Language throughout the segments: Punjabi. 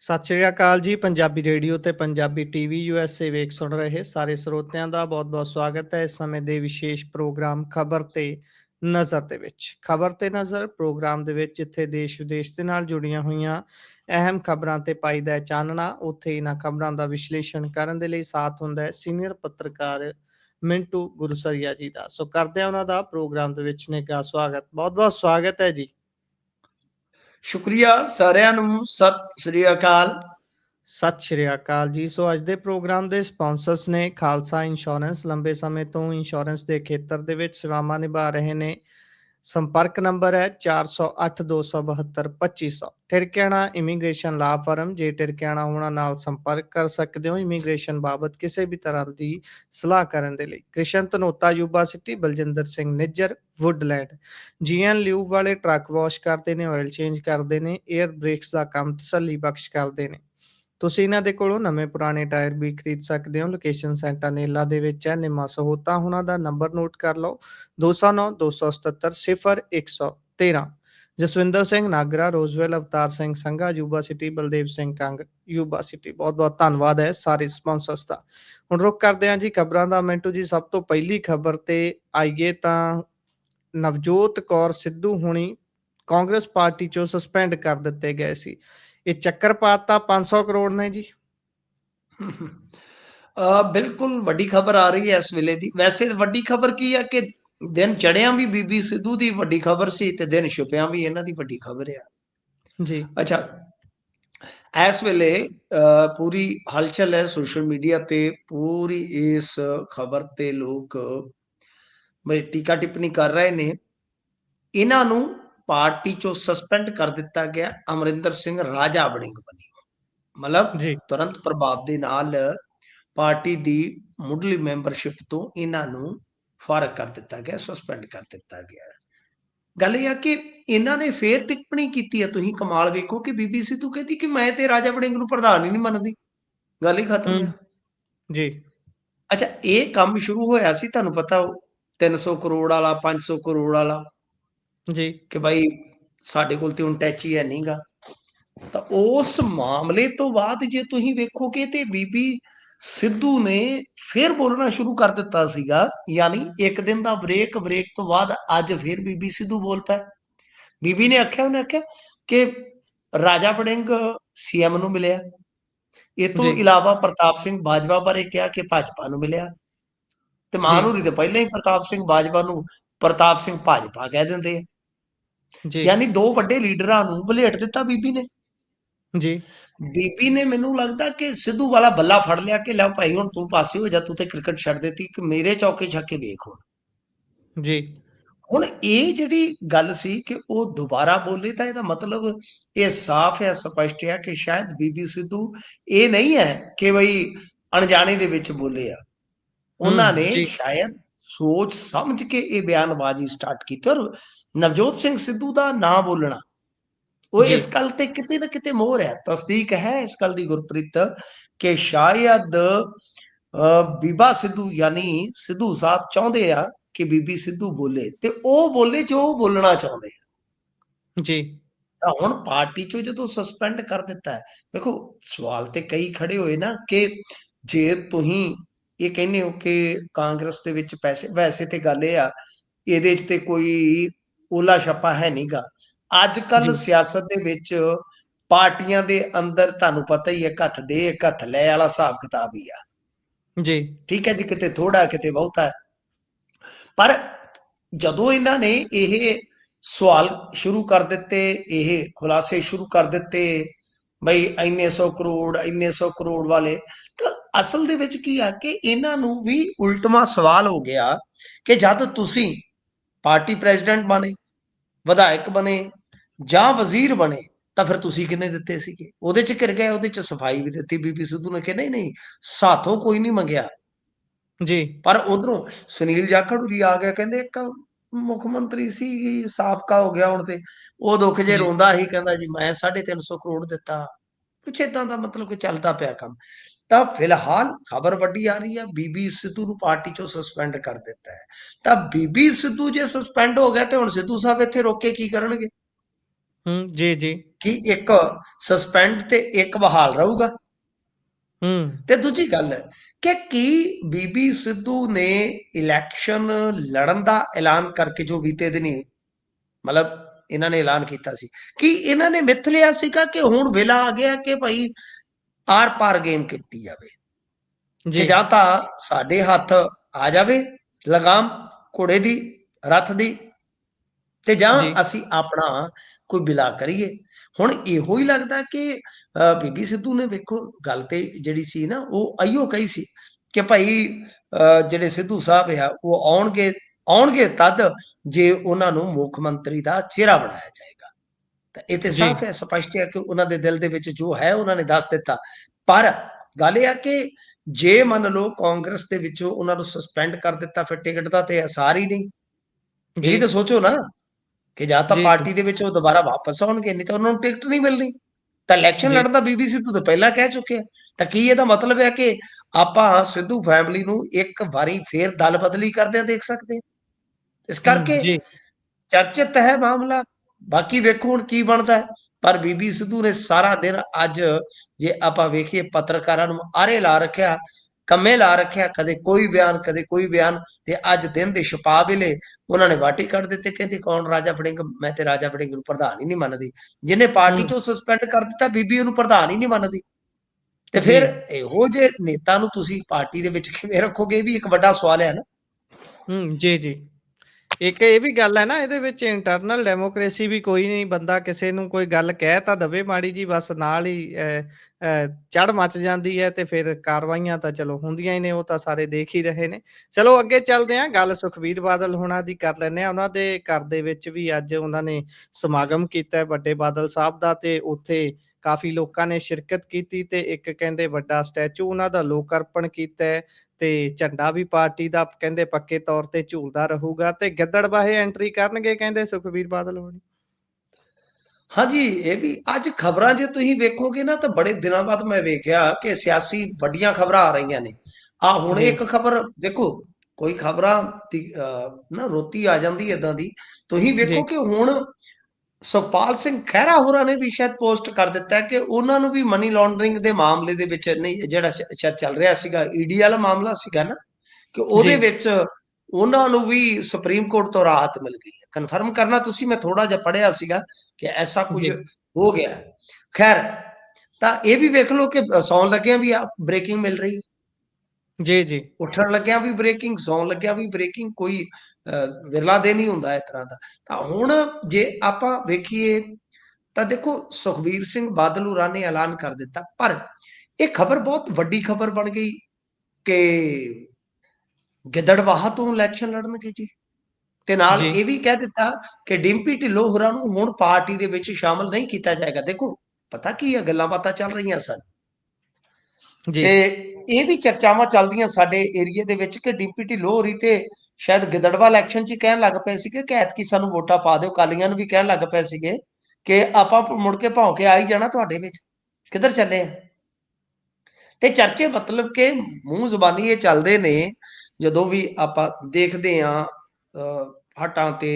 ਸਤਿ ਸ਼੍ਰੀ ਅਕਾਲ ਜੀ, ਪੰਜਾਬੀ ਰੇਡੀਓ ਤੇ ਪੰਜਾਬੀ ਟੀਵੀ ਯੂਐਸਏ ਵੇਖ ਸੁਣ ਰਹੇ ਸਾਰੇ ਸਰੋਤਿਆਂ ਦਾ ਬਹੁਤ-ਬਹੁਤ ਸਵਾਗਤ ਹੈ ਇਸ ਸਮੇਂ ਦੇ ਵਿਸ਼ੇਸ਼ ਪ੍ਰੋਗਰਾਮ ਖਬਰ ਤੇ ਨਜ਼ਰ ਦੇ ਵਿੱਚ। ਖਬਰ ਤੇ ਨਜ਼ਰ ਪ੍ਰੋਗਰਾਮ ਦੇ ਵਿੱਚ ਜਿੱਥੇ ਦੇਸ਼ ਵਿਦੇਸ਼ ਦੇ ਨਾਲ ਜੁੜੀਆਂ ਹੋਈਆਂ ਅਹਿਮ ਖਬਰਾਂ ਤੇ ਪਾਈਦਾ ਹੈ ਚਾਨਣਾ, ਉੱਥੇ ਇਹਨਾਂ ਖਬਰਾਂ ਦਾ ਵਿਸ਼ਲੇਸ਼ਣ ਕਰਨ ਦੇ ਲਈ ਸਾਥ ਹੁੰਦਾ ਹੈ ਸੀਨੀਅਰ ਪੱਤਰਕਾਰ ਮਿੰਟੂ ਗੁਰਸਰੀਆ ਜੀ ਦਾ। ਸੋ ਕਰਦੇ ਹਾਂ ਉਹਨਾਂ ਦਾ ਪ੍ਰੋਗਰਾਮ ਦੇ ਵਿੱਚ ਨਿੱਘਾ ਸਵਾਗਤ। ਬਹੁਤ-ਬਹੁਤ ਸਵਾਗਤ ਹੈ ਜੀ। ਸ਼ੁਕਰੀਆ ਸਾਰਿਆਂ ਨੂੰ। ਸਤਿ ਸ੍ਰੀ ਅਕਾਲ। ਸਤਿ ਸ਼੍ਰੀ ਅਕਾਲ ਜੀ। ਸੋ ਅੱਜ ਦੇ ਪ੍ਰੋਗਰਾਮ ਦੇ ਸਪਾਂਸਰਸ ਨੇ ਖਾਲਸਾ ਇੰਸ਼ੋਰੈਂਸ ਲੰਬੇ ਸਮੇਂ ਤੋਂ ਇੰਸ਼ੋਰੈਂਸ ਦੇ ਖੇਤਰ ਦੇ ਵਿੱਚ ਸੇਵਾਵਾਂ ਨਿਭਾ ਰਹੇ ਨੇ। ਸੰਪਰਕ ਨੰਬਰ ਹੈ 4082722500 ਟਿਰਕਿਆਣਾ ਇਮੀਗ੍ਰੇਸ਼ਨ ਲਾ ਫਰਮ ਜੇ ਟਿਰਕਿਆਣਾ ਹੋਣਾ, ਨਾਲ ਸੰਪਰਕ ਕਰ ਸਕਦੇ ਹੋ ਇਮੀਗ੍ਰੇਸ਼ਨ ਬਾਬਤ ਕਿਸੇ ਵੀ ਤਰ੍ਹਾਂ ਦੀ ਸਲਾਹ ਕਰਨ ਦੇ ਲਈ। Krishan Tanota Yuba City, Baljinder Singh Nijjar, Woodland. GN ਲਿਊ ਵਾਲੇ ਟਰੱਕ ਵਾਸ਼ ਕਰਦੇ ਨੇ ਆਇਲ ਚੇਂਜ ਕਰਦੇ ਨੇ 에ਅਰ ਬ੍ਰੇਕਸ ਦਾ ਕੰਮ ਤਸੱਲੀ ਬਖਸ਼ ਕਰਦੇ ਨੇ। ਤੁਸੀਂ ਇਹਨਾਂ ਦੇ ਕੋਲੋਂ ਨਵੇਂ ਪੁਰਾਣੇ ਟਾਇਰ ਵੀ ਖਰੀਦ ਸਕਦੇ ਹੋ। ਲੋਕੇਸ਼ਨ ਸੈਂਟਾ ਨੇਲਾ ਦੇ ਵਿੱਚ ਹੈ, ਨਿਮਾ ਸਹੋਤਾ ਉਹਨਾਂ ਦਾ ਨੰਬਰ ਨੋਟ ਕਰ ਲਓ। 209 277 0113 Jaswinder Singh Nagra, Roseville, Avtar Singh Sangha, Yuba City, Baldev Singh Kang, Yuba City. ਬਹੁਤ ਬਹੁਤ ਧੰਨਵਾਦ ਹੈ ਸਾਰੇ ਸਪਾਂਸਰਸ ਦਾ। ਹੁਣ ਰੁਕ ਕਰਦੇ ਹਾਂ ਜੀ ਖਬਰਾਂ ਦਾ। ਮਿੰਟੂ ਜੀ, ਸਭ ਤੋਂ ਪਹਿਲੀ ਖਬਰ ਤੇ ਆਈਏ ਤਾਂ ਨਵਜੋਤ ਕੌਰ ਸਿੱਧੂ ਹੁਣੀ ਕਾਂਗਰਸ ਪਾਰਟੀ ਚੋਂ ਸਸਪੈਂਡ ਕਰ ਦਿੱਤੇ ਗਏ ਸੀ। ਇਹ ਚੱਕਰ ਪਾਤਾ 500 ਕਰੋੜ ਨੇ ਜੀ। ਅ ਬਿਲਕੁਲ ਵੱਡੀ ਖਬਰ ਆ ਰਹੀ ਹੈ ਇਸ ਵੇਲੇ ਦੀ। ਵੈਸੇ ਵੱਡੀ ਖਬਰ ਕੀ ਹੈ ਕਿ ਦਿਨ ਚੜਿਆਂ ਵੀ ਬੀਬੀ ਸਿੱਧੂ ਦੀ ਵੱਡੀ ਖਬਰ ਸੀ ਤੇ ਦਿਨ ਛੁਪਿਆਂ ਵੀ ਇਹਨਾਂ ਦੀ ਵੱਡੀ ਖਬਰ ਆ। ਜੀ। ਅੱਛਾ ਇਸ ਵੇਲੇ ਪੂਰੀ ਹਲਚਲ ਹੈ ਸੋਸ਼ਲ ਮੀਡੀਆ ਤੇ। ਪੂਰੀ ਇਸ ਖਬਰ ਤੇ ਲੋਕ ਬਈ ਟੀਕਾ ਟਿੱਪਣੀ ਕਰ ਰਹੇ ਨੇ। ਇਹਨਾਂ ਨੂੰ ਪਾਰਟੀ ਚੋਂ ਸਸਪੈਂਡ ਕਰ ਦਿੱਤਾ ਗਿਆ ਅਮਰਿੰਦਰ ਸਿੰਘ ਰਾਜਾ ਵੜਿੰਗ ਬਣੀ। ਮਤਲਬ ਤੁਰੰਤ ਪ੍ਰਭਾਵ ਦੇ ਨਾਲ ਪਾਰਟੀ ਦੀ ਮੁੱਢਲੀ ਮੈਂਬਰਸ਼ਿਪ ਤੋਂ ਇਹਨਾਂ ਨੂੰ ਫਾਰਗ ਕਰ ਦਿੱਤਾ ਗਿਆ ਸਸਪੈਂਡ ਕਰ ਦਿੱਤਾ ਗਿਆ। ਗੱਲ ਇਹ ਆ ਕਿ ਇਹਨਾਂ ਨੇ ਫੇਰ ਟਿੱਪਣੀ ਕੀਤੀ ਹੈ ਤੁਸੀਂ ਕਮਾਲ ਵੇਖੋ ਕਿ ਬੀਬੀ ਸਿੱਧੂ ਕਹਿੰਦੀ ਕਿ ਮੈਂ ਤੇ ਰਾਜਾ ਵੜਿੰਗ ਨੂੰ ਪ੍ਰਧਾਨ ਹੀ ਨਹੀਂ ਮੰਨਦੀ। ਗੱਲ ਹੀ ਖਤਮ ਹੈ। ਜੀ। ਅੱਛਾ ਇਹ ਕੰਮ ਸ਼ੁਰੂ ਹੋਇਆ ਸੀ ਤੁਹਾਨੂੰ ਪਤਾ ਉਹ 300 ਕਰੋੜ ਵਾਲਾ 500 ਕਰੋੜ ਵਾਲਾ। ਜੀ। ਕਿ ਭਾਈ ਸਾਡੇ ਕੋਲ ਤੇ ਹੁਣ ਟੈਚ ਹੀ ਹੈ ਨਹੀਂਗਾ। ਤਾਂ ਉਸ ਮਾਮਲੇ ਤੋਂ ਬਾਅਦ ਜੇ ਤੁਸੀਂ ਵੇਖੋਗੇ ਤੇ ਬੀਬੀ ਸਿੱਧੂ ਨੇ ਫਿਰ ਬੋਲਣਾ ਸ਼ੁਰੂ ਕਰ ਦਿੱਤਾ ਸੀਗਾ ਯਾਨੀ ਇੱਕ ਦਿਨ ਦਾ ਬ੍ਰੇਕ ਬ੍ਰੇਕ ਤੋਂ ਬਾਅਦ ਅੱਜ ਫਿਰ ਬੀਬੀ ਸਿੱਧੂ ਬੋਲ ਪਏ ਬੀਬੀ ਨੇ ਆਖਿਆ ਉਹਨੇ ਆਖਿਆ ਕਿ ਰਾਜਾ ਵੜਿੰਗ ਸੀਐਮ ਨੂੰ ਮਿਲਿਆ। ਇਹ ਤੋਂ। ਇਲਾਵਾ ਪ੍ਰਤਾਪ ਸਿੰਘ ਬਾਜਵਾ ਬਾਰੇ ਕਿਹਾ ਕਿ ਭਾਜਪਾ ਨੂੰ ਮਿਲਿਆ। ਤੇ ਮਾਨੂਰੀ ਤੇ ਪਹਿਲਾਂ ਹੀ ਪ੍ਰਤਾਪ ਸਿੰਘ ਬਾਜਵਾ ਨੂੰ ਪ੍ਰਤਾਪ ਸਿੰਘ ਭਾਜਪਾ ਕਹਿ ਦਿੰਦੇ ਆ। ਜੀ। ਯਾਨੀ ਦੋ ਵੱਡੇ ਲੀਡਰਾਂ ਨੂੰ ਵਲੇਟ ਦਿੱਤਾ ਬੀਬੀ ਨੇ। ਜੀ। ਬੀਬੀ ਨੇ ਮੈਨੂੰ ਲੱਗਦਾ ਕਿ ਸਿੱਧੂ ਵਾਲਾ ਬੱਲਾ ਫੜ ਲਿਆ ਕਿ ਲੈ ਭਾਈ ਹੁਣ ਤੂੰ ਪਾਸੇ ਹੋ ਜਾ ਤੂੰ ਤੇ ਕ੍ਰਿਕਟ ਛੱਡ ਦਿੱਤੀ ਕਿ ਮੇਰੇ ਚੌਕੇ ਛੱਕੇ ਵੇਖ ਹੁਣ। ਜੀ। ਹੁਣ ਇਹ ਜਿਹੜੀ ਗੱਲ ਸੀ ਕਿ ਉਹ ਦੁਬਾਰਾ ਬੋਲੇ ਤਾਂ ਇਹਦਾ ਮਤਲਬ ਇਹ ਸਾਫ਼ ਹੈ ਸਪਸ਼ਟ ਹੈ ਕਿ ਸ਼ਾਇਦ ਬੀਬੀ ਸਿੱਧੂ ਇਹ ਨਹੀਂ ਹੈ ਕਿ ਬਈ ਅਣਜਾਣੇ ਦੇ ਵਿੱਚ ਬੋਲੇ ਆ। ਉਹਨਾਂ ਨੇ। ਸ਼ਾਇਦ ਸੋਚ ਸਮਝ ਕੇ ਇਹ ਬਿਆਨਬਾਜ਼ੀ ਸਟਾਰਟ ਕੀਤੀ ਔਰ ਨਵਜੋਤ ਸਿੰਘ ਸਿੱਧੂ ਦਾ ਨਾਂ ਬੋਲਣਾ। ਉਹ। ਇਸ ਗੱਲ ਤੇ ਕਿਤੇ ਨਾ ਕਿਤੇ ਮੋਹਰ ਹੈ। ਤਸਦੀਕ ਹੈ ਇਸ ਗੱਲ ਦੀ ਗੁਰਪ੍ਰੀਤ ਕਿ ਸ਼ਾਇਦ ਬੀਬਾ ਸਿੱਧੂ ਯਾਨੀ ਸਿੱਧੂ ਸਾਹਿਬ ਚਾਹੁੰਦੇ ਆ ਕਿ ਬੀਬੀ ਸਿੱਧੂ ਬੋਲੇ ਤੇ ਉਹ ਬੋਲੇ ਜੋ ਉਹ ਬੋਲਣਾ ਚਾਹੁੰਦੇ ਆ। ਜੀ। ਤਾਂ ਹੁਣ ਪਾਰਟੀ ਚੋਂ ਜਦੋਂ ਸਸਪੈਂਡ ਕਰ ਦਿੱਤਾ ਹੈ ਦੇਖੋ ਸਵਾਲ ਤੇ ਕਈ ਖੜੇ ਹੋਏ ਨਾ ਕਿ ਜੇ ਤੁਸੀਂ ਇਹ ਕਹਿੰਦੇ ਹੋ ਕਿ ਕਾਂਗਰਸ ਦੇ ਵਿੱਚ ਪੈਸੇ ਵੈਸੇ ਤੇ ਗੱਲ ਇਹ ਆ ਇਹਦੇ 'ਚ ਤੇ ਕੋਈ ਓਲਾ ਛੱਪਾ ਹੈ ਨਹੀਂਗਾ ਅੱਜ ਕੱਲ। ਸਿਆਸਤ ਦੇ ਵਿੱਚ ਪਾਰਟੀਆਂ ਦੇ ਅੰਦਰ ਤੁਹਾਨੂੰ ਪਤਾ ਹੀ ਹੈ ਹੱਥ ਦੇ ਇੱਕ ਹੱਥ ਲੈ ਵਾਲਾ ਹਿਸਾਬ ਕਿਤਾਬ ਹੀ ਆ ਜੀ ਠੀਕ ਹੈ ਜੀ ਕਿਤੇ ਥੋੜਾ ਕਿਤੇ ਬਹੁਤਾ। ਪਰ ਜਦੋਂ ਇਹਨਾਂ ਨੇ ਇਹ ਸਵਾਲ ਸ਼ੁਰੂ ਕਰ ਦਿੱਤੇ ਇਹ ਖੁਲਾਸੇ ਸ਼ੁਰੂ ਕਰ ਦਿੱਤੇ ਬਈ ਇੰਨੇ 100 ਕਰੋੜ ਇੰਨੇ 100 ਕਰੋੜ ਵਾਲੇ ਤਾਂ ਅਸਲ ਦੇ ਵਿੱਚ ਕੀ ਆ ਕਿ ਇਹਨਾਂ ਨੂੰ ਵੀ ਉਲਟਮਾ ਸਵਾਲ ਹੋ ਗਿਆ ਕਿ ਜਦ ਤੁਸੀਂ ਪਾਰਟੀ ਪ੍ਰੈਜ਼ੀਡੈਂਟ ਬਣੇ ਵਿਧਾਇਕ ਬਣੇ ਜਾਂ ਵਜ਼ੀਰ ਬਣੇ ਤਾਂ ਫਿਰ ਤੁਸੀਂ ਕਿੰਨੇ ਦਿੱਤੇ ਸੀਗੇ? ਉਹਦੇ ਚ ਘਿਰ ਗਏ ਉਹਦੇ ਚ ਸਫ਼ਾਈ ਵੀ ਦਿੱਤੀ ਬੀਬੀ ਸਿੱਧੂ ਨੇ ਕਿ ਨਹੀਂ ਨਹੀਂ ਸਾਥੋਂ ਕੋਈ ਨਹੀਂ ਮੰਗਿਆ। ਜੀ। ਪਰ ਉਧਰੋਂ ਸੁਨੀਲ ਜਾਖੜ ਵੀ ਆ ਗਿਆ ਕਹਿੰਦੇ ਇੱਕ ਮੁੱਖ ਮੰਤਰੀ ਸੀ ਸਾਬਕਾ ਹੋ ਗਿਆ ਹੁਣ ਤੇ ਉਹ ਦੁੱਖ ਜੇ ਜੀ। ਰੋਂਦਾ ਸੀ ਕਹਿੰਦਾ ਜੀ ਮੈਂ 350 ਕਰੋੜ ਦਿੱਤਾ। ਕੁਛ ਇਦਾਂ ਦਾ ਮਤਲਬ ਕਿ ਚੱਲਦਾ ਪਿਆ ਕੰਮ। ਤਾਂ ਫਿਲਹਾਲ ਖਬਰ ਵੱਡੀ ਆ ਰਹੀ ਹੈ ਬੀਬੀ ਸਿੱਧੂ ਨੂੰ ਪਾਰਟੀ ਚੋਂ ਸਸਪੈਂਡ ਕਰ ਦਿੱਤਾ ਹੈ। ਤਾਂ ਬੀਬੀ ਸਿੱਧੂ ਜੇ ਸਸਪੈਂਡ ਹੋ ਗਿਆ ਤੇ ਹੁਣ ਸਿੱਧੂ ਸਾਹਿਬ ਇੱਥੇ ਰੋਕ ਕੇ ਕੀ ਕਰਨਗੇ? ਹੂੰ ਜੀ ਜੀ। ਕਿ ਇੱਕ ਸਸਪੈਂਡ ਤੇ ਇੱਕ ਬਹਾਲ ਰਹੂਗਾ? ਹੂੰ। ਤੇ ਦੂਜੀ ਗੱਲ ਕਿ ਕੀ ਬੀਬੀ ਸਿੱਧੂ ਨੇ ਇਲੈਕਸ਼ਨ ਲੜਨ ਦਾ ਐਲਾਨ ਕਰਕੇ ਜੋ ਬੀਤੇ ਦਿਨੀ ਮਤਲਬ ਇਹਨਾਂ ਨੇ ਐਲਾਨ ਕੀਤਾ ਸੀ ਕਿ ਇਹਨਾਂ ਨੇ ਮਿੱਥ ਲਿਆ ਸੀਗਾ ਕਿ ਹੁਣ ਵੇਲਾ ਆ ਗਿਆ ਕਿ ਭਾਈ ਆਰ ਪਾਰ ਗੇਮ ਕੀਤੀ ਜਾਵੇ। ਜੀ। ਜਾਂ ਤਾਂ ਸਾਡੇ ਹੱਥ ਆ ਜਾਵੇ ਲਗਾਮ ਘੋੜੇ ਦੀ ਰੱਥ ਦੀ ਤੇ ਜਾਂ। ਅਸੀਂ ਆਪਣਾ ਕੋਈ ਬਿਲਾ ਕਰੀਏ। ਹੁਣ ਇਹੋ ਹੀ ਲੱਗਦਾ ਕਿ ਬੀਬੀ ਸਿੱਧੂ ਨੇ ਵੇਖੋ ਗੱਲ ਤੇ ਜਿਹੜੀ ਸੀ ਨਾ ਉਹ ਆਈਓ ਕਹੀ ਸੀ ਕਿ ਭਾਈ ਜਿਹੜੇ ਸਿੱਧੂ ਸਾਹਿਬ ਆ ਉਹ ਆਉਣਗੇ ਆਉਣਗੇ ਤਦ ਜੇ ਉਹਨਾਂ ਨੂੰ ਮੁੱਖ ਮੰਤਰੀ ਦਾ ਚਿਹਰਾ ਬਣਾਇਆ ਜਾਏਗਾ। ਤਾਂ ਇਹ ਤੇ ਜੀ। ਸਾਫ਼ ਹੈ ਸਪਸ਼ਟ ਹੈ ਕਿ ਉਹਨਾਂ ਦੇ ਦਿਲ ਦੇ ਵਿੱਚ ਜੋ ਹੈ ਉਹਨਾਂ ਨੇ ਦੱਸ ਦਿੱਤਾ। ਪਰ ਗੱਲ ਇਹ ਆ ਕਿ ਜੇ ਮੰਨ ਲਓ ਕਾਂਗਰਸ ਦੇ ਵਿੱਚੋਂ ਉਹਨਾਂ ਨੂੰ ਸਸਪੈਂਡ ਕਰ ਦਿੱਤਾ ਫਿਰ ਟਿਕਟ ਦਾ ਤੇ ਅਸਾਰ ਹੀ ਨਹੀਂ। ਵੀ ਤਾਂ ਸੋਚੋ ਨਾ ਕਿ ਜਾਂ ਤਾਂ ਜੀ, ਜੀ। ਪਾਰਟੀ ਦੇ ਵਿੱਚ ਉਹ ਦੁਬਾਰਾ ਵਾਪਸ ਆਉਣਗੇ ਨਹੀਂ ਤਾਂ ਉਹਨਾਂ ਨੂੰ ਟਿਕਟ ਨਹੀਂ ਮਿਲਣੀ। ਤਾਂ ਇਲੈਕਸ਼ਨ ਜੀ। ਲੜਨ ਦਾ ਬੀਬੀ ਸਿੱਧੂ ਤਾਂ ਪਹਿਲਾਂ ਕਹਿ ਚੁੱਕੇ ਆ ਤਾਂ ਕੀ ਇਹਦਾ ਮਤਲਬ ਹੈ ਕਿ ਆਪਾਂ ਸਿੱਧੂ ਫੈਮਿਲੀ ਨੂੰ ਇੱਕ ਵਾਰੀ ਫੇਰ ਦਲ ਬਦਲੀ ਕਰਦਿਆਂ ਦੇਖ ਸਕਦੇ ਇਸ ਕਰਕੇ ਜੀ। ਚਰਚਿਤ ਹੈ ਮਾਮਲਾ। ਬਾਕੀ ਵੇਖੋ ਹੁਣ ਕੀ ਬਣਦਾ ਹੈ। ਪਰ ਬੀਬੀ ਸਿੱਧੂ ਨੇ ਸਾਰਾ ਦਿਨ ਅੱਜ ਜੇ ਆਪਾਂ ਵੇਖੀਏ ਪੱਤਰਕਾਰਾਂ ਨੂੰ ਆਰੇ ਲਾ ਰੱਖਿਆ ਕੰਮੇ ਲਾ ਰੱਖਿਆ ਕਦੇ ਕੋਈ ਬਿਆਨ ਕਦੇ ਕੋਈ ਬਿਆਨ ਤੇ ਅੱਜ ਦਿਨ ਦੇ ਛਪਾ ਵੇਲੇ ਉਹਨਾਂ ਨੇ ਵਾਟੀ ਕੱਢ ਦਿੱਤੇ। ਕਹਿੰਦੀ ਕੌਣ? ਰਾਜਾ ਫੜਿੰਗ ਮੈਂ ਤੇ ਰਾਜਾ ਫੜਿੰਗ ਨੂੰ ਪ੍ਰਧਾਨ ਹੀ ਨਹੀਂ ਮੰਨਦੀ। ਜਿਹਨੇ ਪਾਰਟੀ। ਤੋਂ ਸਸਪੈਂਡ ਕਰ ਦਿੱਤਾ ਬੀਬੀ ਉਹਨੂੰ ਪ੍ਰਧਾਨ ਹੀ ਨਹੀਂ ਮੰਨਦੀ। ਤੇ ਫਿਰ ਇਹੋ ਜੇ ਨੇਤਾ ਨੂੰ ਤੁਸੀਂ ਪਾਰਟੀ ਦੇ ਵਿੱਚ ਕਿਵੇਂ ਰੱਖੋਗੇ? ਇਹ ਵੀ ਇੱਕ ਵੱਡਾ ਸਵਾਲ ਹੈ ਨਾ। ਹੂੰ ਜੀ ਜੀ। ਇੱਕ ਇਹ ਵੀ ਗੱਲ ਹੈ ਨਾ, ਇਹਦੇ ਵਿੱਚ ਇੰਟਰਨਲ ਡੈਮੋਕ੍ਰੇਸੀ ਵੀ ਕੋਈ ਨਹੀਂ, ਬੰਦਾ ਕਿਸੇ ਨੂੰ ਕੋਈ ਗੱਲ ਕਹਿ ਤਾਂ ਦਵੇ ਮਾੜੀ ਜੀ ਬਸ ਨਾਲ ਹੀ ਚੜ ਮੱਚ ਜਾਂਦੀ ਹੈ ਤੇ ਫਿਰ ਕਾਰਵਾਈਆਂ ਤਾਂ ਚਲੋ ਹੁੰਦੀਆਂ ਹੀ ਨੇ, ਉਹ ਤਾਂ ਸਾਰੇ ਦੇਖ ਹੀ ਰਹੇ ਨੇ। ਚਲੋ ਅੱਗੇ ਚੱਲਦੇ ਹਾਂ, ਗੱਲ ਸੁਖਬੀਰ ਬਾਦਲ ਹੋਣਾ ਦੀ ਕਰ ਲੈਂਦੇ ਆ ਉਹਨਾਂ ਦੇ ਘਰ ਦੇ ਵਿੱਚ ਵੀ ਅੱਜ ਉਹਨਾਂ ਨੇ ਸਮਾਗਮ ਕੀਤਾ ਹੈ ਵੱਡੇ ਬਾਦਲ ਸਾਹਿਬ ਦਾ ਤੇ ਉੱਥੇ ਕਾਫੀ ਲੋਕਾਂ ਨੇ ਸ਼ਿਰਕਤ ਕੀਤੀ ਤੇ ਇੱਕ ਕਹਿੰਦੇ ਵੱਡਾ ਸਟੈਚੂ ਉਹਨਾਂ ਦਾ ਲੋਕ ਅਰਪਣ ਕੀਤਾ ਤੇ ਝੰਡਾ ਵੀ ਪਾਰਟੀ ਦਾ ਕਹਿੰਦੇ ਪੱਕੇ ਤੌਰ ਤੇ ਝੂਲਦਾ ਰਹੂਗਾ ਤੇ ਗਿੱਦੜਬਾਹੇ ਐਂਟਰੀ ਕਰਨਗੇ ਕਹਿੰਦੇ ਸੁਖਬੀਰ ਬਾਦਲ ਹੋਣੀ ਹਾਂਜੀ ਇਹ ਵੀ ਅੱਜ ਖਬਰਾਂ ਜੇ ਤੁਸੀਂ ਵੇਖੋਗੇ ਨਾ ਤਾਂ ਬੜੇ ਦਿਨਾਂ ਬਾਅਦ ਮੈਂ ਵੇਖਿਆ ਕਿ ਸਿਆਸੀ ਵੱਡੀਆਂ ਖਬਰਾਂ ਆ ਰਹੀਆਂ ਨੇ ਆ ਹੁਣ। ਇੱਕ ਖਬਰ ਦੇਖੋ ਕੋਈ ਖਬਰਾਂ ਨਾ ਰੋਤੀ ਆ ਜਾਂਦੀ ਇਦਾਂ ਦੀ ਤੁਸੀਂ ਵੇਖੋ। ਕਿ ਹੁਣ ਸੁਖਪਾਲ ਸਿੰਘ ਖਹਿਰਾ ਹੋਰਾਂ ਨੇ ਵੀ ਸ਼ਾਇਦ ਪੋਸਟ ਕਰ ਦਿੱਤਾ ਕਿ ਉਹਨਾਂ ਨੂੰ ਵੀ ਮਨੀ ਲਾਂਡਰਿੰਗ ਦੇ ਮਾਮਲੇ ਦੇ ਵਿੱਚ ਨਹੀਂ ਜਿਹੜਾ ਸ਼ਾਇਦ ਚੱਲ ਰਿਹਾ ਸੀਗਾ ਈਡੀ ਵਾਲਾ ਮਾਮਲਾ ਸੀਗਾ ਨਾ ਕਿ ਉਹਦੇ। ਵਿੱਚ ਉਹਨਾਂ ਨੂੰ ਵੀ ਸੁਪਰੀਮ ਕੋਰਟ ਤੋਂ ਰਾਹਤ ਮਿਲ ਗਈ ਹੈ ਕਨਫਰਮ ਕਰਨਾ ਤੁਸੀਂ ਮੈਂ ਥੋੜਾ ਜਿਹਾ ਪੜਿਆ ਸੀਗਾ ਕਿ ਐਸਾ ਕੁਝ। ਹੋ ਗਿਆ ਹੈ। ਖੈਰ ਤਾਂ ਇਹ ਵੀ ਵੇਖ ਲਓ ਕਿ ਸੌਣ ਲੱਗਿਆਂ ਵੀ ਬ੍ਰੇਕਿੰਗ ਮਿਲ ਰਹੀ ਹੈ ਜੀ ਜੀ ਉੱਠਣ ਲੱਗਿਆਂ ਵੀ ਬ੍ਰੇਕਿੰਗ ਸੌਣ ਲੱਗਿਆਂ ਵੀ ਬ੍ਰੇਕਿੰਗ ਕੋਈ ਵਿਰਲਾ ਦੇ ਨਹੀਂ ਹੁੰਦਾ ਇਸ ਤਰ੍ਹਾਂ ਦਾ। ਤਾਂ ਹੁਣ ਜੇ ਆਪਾਂ ਵੇਖੀਏ ਤਾਂ ਦੇਖੋ ਸੁਖਬੀਰ ਸਿੰਘ ਬਾਦਲ ਹੋਰਾਂ ਨੇ ਐਲਾਨ ਕਰ ਦਿੱਤਾ। ਪਰ ਇਹ ਖਬਰ ਬਹੁਤ ਵੱਡੀ ਖਬਰ ਬਣ ਗਈ ਕਿ ਗਿੱਦੜਵਾਹਾ ਤੋਂ ਇਲੈਕਸ਼ਨ ਲੜਨਗੇ ਜੀ। ਤੇ ਨਾਲ। ਇਹ ਵੀ ਕਹਿ ਦਿੱਤਾ ਕਿ ਡਿੰਪੀ ਢਿੱਲੋਂ ਹੋਰਾਂ ਨੂੰ ਹੁਣ ਪਾਰਟੀ ਦੇ ਵਿੱਚ ਸ਼ਾਮਲ ਨਹੀਂ ਕੀਤਾ ਜਾਏਗਾ। ਦੇਖੋ ਪਤਾ ਕੀ ਹੈ ਗੱਲਾਂ ਬਾਤਾਂ ਚੱਲ ਰਹੀਆਂ ਸਨ। ਜੀ। ਤੇ ਇਹ ਵੀ ਚਰਚਾਵਾਂ ਚੱਲਦੀਆਂ ਸਾਡੇ ਏਰੀਆ ਦੇ ਵਿੱਚ ਕਿ ਡਿੰਪੀ ਢਿੱਲੋਂ ਹੋਰੀ ਤੇ ਸ਼ਾਇਦ ਗਿੱਦੜਵਾ ਇਲੈਕਸ਼ਨ 'ਚ ਹੀ ਕਹਿਣ ਲੱਗ ਪਏ ਸੀਗੇ ਕਿ ਐਤਕੀ ਸਾਨੂੰ ਵੋਟਾਂ ਪਾ ਦਿਓ ਕਾਲੀਆਂ ਨੂੰ ਵੀ ਕਹਿਣ ਲੱਗ ਪਏ ਸੀਗੇ ਕਿ ਆਪਾਂ ਮੁੜ ਕੇ ਭੌਂ ਕੇ ਆ ਹੀ ਜਾਣਾ ਤੁਹਾਡੇ ਵਿੱਚ। ਕਿੱਧਰ ਚੱਲੇ ਆ? ਤੇ ਚਰਚੇ ਮਤਲਬ ਕਿ ਮੂੰਹ ਜ਼ੁਬਾਨੀ ਇਹ ਚੱਲਦੇ ਨੇ ਜਦੋਂ ਵੀ ਆਪਾਂ ਦੇਖਦੇ ਆ ਹਟਾਂ ਤੇ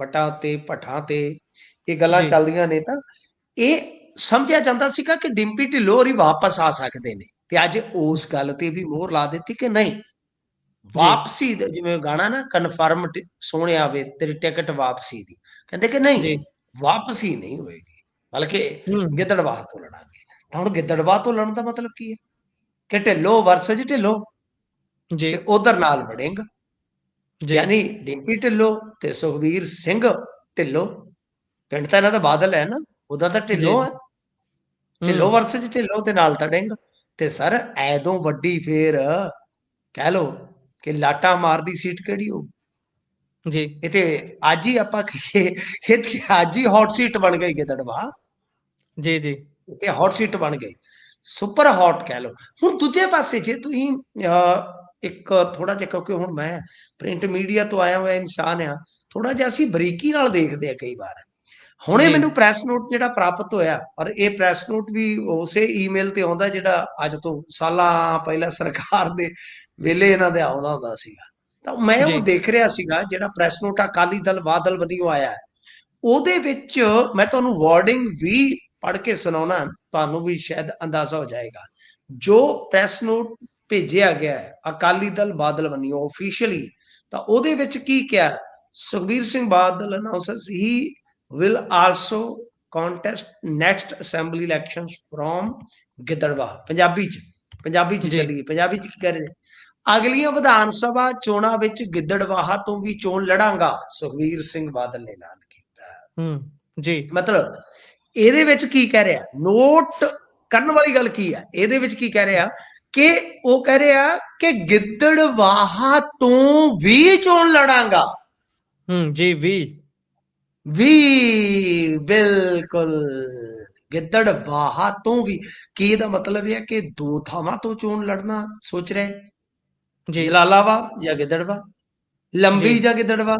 ਵਟਾਂ ਤੇ ਭੱਠਾਂ ਤੇ ਇਹ ਗੱਲਾਂ। ਚੱਲਦੀਆਂ ਨੇ ਤਾਂ ਇਹ ਸਮਝਿਆ ਜਾਂਦਾ ਸੀਗਾ ਕਿ ਡਿੰਪੀ ਢਿੱਲੋਂ ਹੋਰੀ ਵਾਪਸ ਆ ਸਕਦੇ ਨੇ। ਤੇ ਅੱਜ ਉਸ ਗੱਲ ਤੇ ਵੀ ਮੋਹਰ ਲਾ ਦਿੱਤੀ ਕਿ ਨਹੀਂ ਵਾਪਸੀ ਦਾ ਜਿਵੇਂ ਗਾਣਾ ਨਾ ਕਨਫਰਮ ਸੋਹਣਿਆ ਵੇ ਤੇਰੀ ਟਿਕਟ ਵਾਪਸੀ ਦੀ। ਕਹਿੰਦੇ ਕਿ ਨਹੀਂ ਵਾਪਸੀ ਨਹੀਂ ਹੋਏਗੀ। ਬਲਕਿ ਗਿੱਦੜਵਾਹ ਤੋਂ ਲੜਾਂਗੇ। ਤਾਂ ਹੁਣ ਗਿੱਦੜਵਾਹ ਤੋਂ ਲੜਨ ਦਾ ਮਤਲਬ ਕੀ ਹੈ? ਕਿ ਢਿੱਲੋਂ ਵਰਸਜ ਢਿੱਲੋਂ। ਜੀ। ਤੇ ਉਧਰ ਨਾਲ ਵੜੇਂਗ। ਜੀ। ਯਾਨੀ ਡਿੰਪੀ ਢਿੱਲੋਂ ਤੇ ਸੁਖਵੀਰ ਸਿੰਘ ਢਿੱਲੋਂ। ਪਿੰਡ ਤਾਂ ਇਹਨਾਂ ਦਾ ਬਾਦਲ ਹੈ ਨਾ ਉਹਦਾ ਤਾਂ ਢਿੱਲੋਂ ਹੈ। ਢਿੱਲੋਂ ਵਰਸਜ ਢਿੱਲੋਂ ਤੇ ਨਾਲ ਤੜਿੰਗ ਤੇ ਸਰ ਐਦੋਂ ਵੱਡੀ ਫੇਰ ਕਹਿ ਲੋ ਕਿ ਲਾਟਾ ਮਾਰਦੀ ਸੀਟ ਕਿਹੜੀ ਹੋ ਜੀ। ਇਹ ਤੇ ਅੱਜ ਹੀ ਆਪਾਂ ਕਹੀਏ ਇਹ ਤੇ ਅੱਜ ਹੀ ਹੌਟ ਸੀਟ ਬਣ ਗਈ ਗਿੱਦੜਵਾ ਜੀ ਜੀ। ਤੇ ਹੌਟ ਸੀਟ ਬਣ ਗਈ। ਸੁਪਰ ਹੌਟ ਕਹਿ ਲੋ ਹੁਣ ਦੂਜੇ ਪਾਸੇ ਜੇ ਤੁਸੀਂ ਇੱਕ ਥੋੜਾ ਜਿਹਾ ਕਿਉਂਕਿ ਹੁਣ ਮੈਂ ਪ੍ਰਿੰਟ ਮੀਡੀਆ ਤੋਂ ਆਇਆ ਹੋਇਆ ਇਨਸਾਨ ਆ ਥੋੜਾ ਜਿਹਾ ਅਸੀਂ ਬਰੀਕੀ ਨਾਲ ਦੇਖਦੇ ਆ ਕਈ ਵਾਰ। ਹੁਣੇ। ਮੈਨੂੰ ਪ੍ਰੈਸ ਨੋਟ ਜਿਹੜਾ ਪ੍ਰਾਪਤ ਹੋਇਆ ਔਰ ਇਹ ਪ੍ਰੈਸ ਨੋਟ ਵੀ ਉਸੇ ਈਮੇਲ ਤੇ ਆਉਂਦਾ ਜਿਹੜਾ ਅੱਜ ਤੋਂ ਸਾਲਾਂ ਪਹਿਲਾਂ ਸਰਕਾਰ ਦੇ ਵੇਲੇ ਇਹਨਾਂ ਦੇ ਆਉਂਦਾ ਹੁੰਦਾ ਸੀਗਾ ਤਾਂ ਮੈਂ। ਉਹ ਦੇਖ ਰਿਹਾ ਸੀਗਾ ਜਿਹੜਾ ਪ੍ਰੈਸ ਨੋਟ ਅਕਾਲੀ ਦਲ ਬਾਦਲ ਵਧੀਓ ਆਇਆ ਹੈ ਉਹਦੇ ਵਿੱਚ ਮੈਂ ਤੁਹਾਨੂੰ ਵਾਰਡਿੰਗ ਵੀ ਪੜ੍ਹ ਕੇ ਸੁਣਾਉਣਾ ਤੁਹਾਨੂੰ ਵੀ ਸ਼ਾਇਦ ਅੰਦਾਜ਼ਾ ਹੋ ਜਾਏਗਾ ਜੋ ਪ੍ਰੈਸ ਨੋਟ ਭੇਜਿਆ ਗਿਆ ਹੈ ਅਕਾਲੀ ਦਲ ਬਾਦਲ ਵੱਲੋਂ ਆਫੀਸ਼ੀਅਲੀ ਤਾਂ ਉਹਦੇ ਵਿੱਚ ਕੀ ਕਿਹਾ ਸੁਖਬੀਰ ਸਿੰਘ ਬਾਦਲ ਅਨਾਉਂਸਸ ਹੀ will also contest next assembly elections from ਗਿੱਦੜਵਾ ਪੰਜਾਬੀ ਚ ਪੰਜਾਬੀ ਚ। ਚੱਲੀਏ ਪੰਜਾਬੀ ਚ ਕੀ ਨੇ? ਅਗਲੀਆਂ ਵਿਧਾਨ ਸਭਾ ਚੋਣਾਂ ਵਿੱਚ ਗਿੱਦੜਵਾਹਾ ਤੋਂ ਵੀ ਚੋਣ ਲੜਾਂਗਾ ਸੁਖਬੀਰ ਸਿੰਘ ਬਾਦਲ ਨੇ ਐਲਾਨ ਕੀਤਾ। ਹੂੰ ਜੀ। ਮਤਲਬ ਇਹਦੇ ਵਿੱਚ ਕੀ ਕਹਿ ਰਿਹਾ? ਨੋਟ ਕਰਨ ਵਾਲੀ ਗੱਲ ਕੀ ਹੈ? ਇਹਦੇ ਵਿੱਚ ਕੀ ਕਹਿ ਰਿਹਾ ਕਿ ਉਹ ਕਹਿ ਰਿਹਾ ਕਿ ਗਿੱਦੜਵਾਹਾ ਤੋਂ ਵੀ ਚੋਣ ਲੜਾਂਗਾ। ਹੂੰ ਜੀ ਵੀ। ਵੀ ਬਿਲਕੁਲ ਗਿੱਦੜਬਾਹਾ ਤੋਂ ਵੀ। ਕੀ ਇਹਦਾ ਮਤਲਬ ਹੈ ਕਿ ਦੋ ਥਾਵਾਂ ਤੋਂ ਚੋਣ ਲੜਨਾ ਸੋਚ ਰਹੇ ਜੀ। ਜਲਾਲਾਬਾਦ ਜਾਂ ਗਿੱਦੜਵਾ? ਲੰਬੀ ਜੀ। ਗਿੱਦੜਵਾ?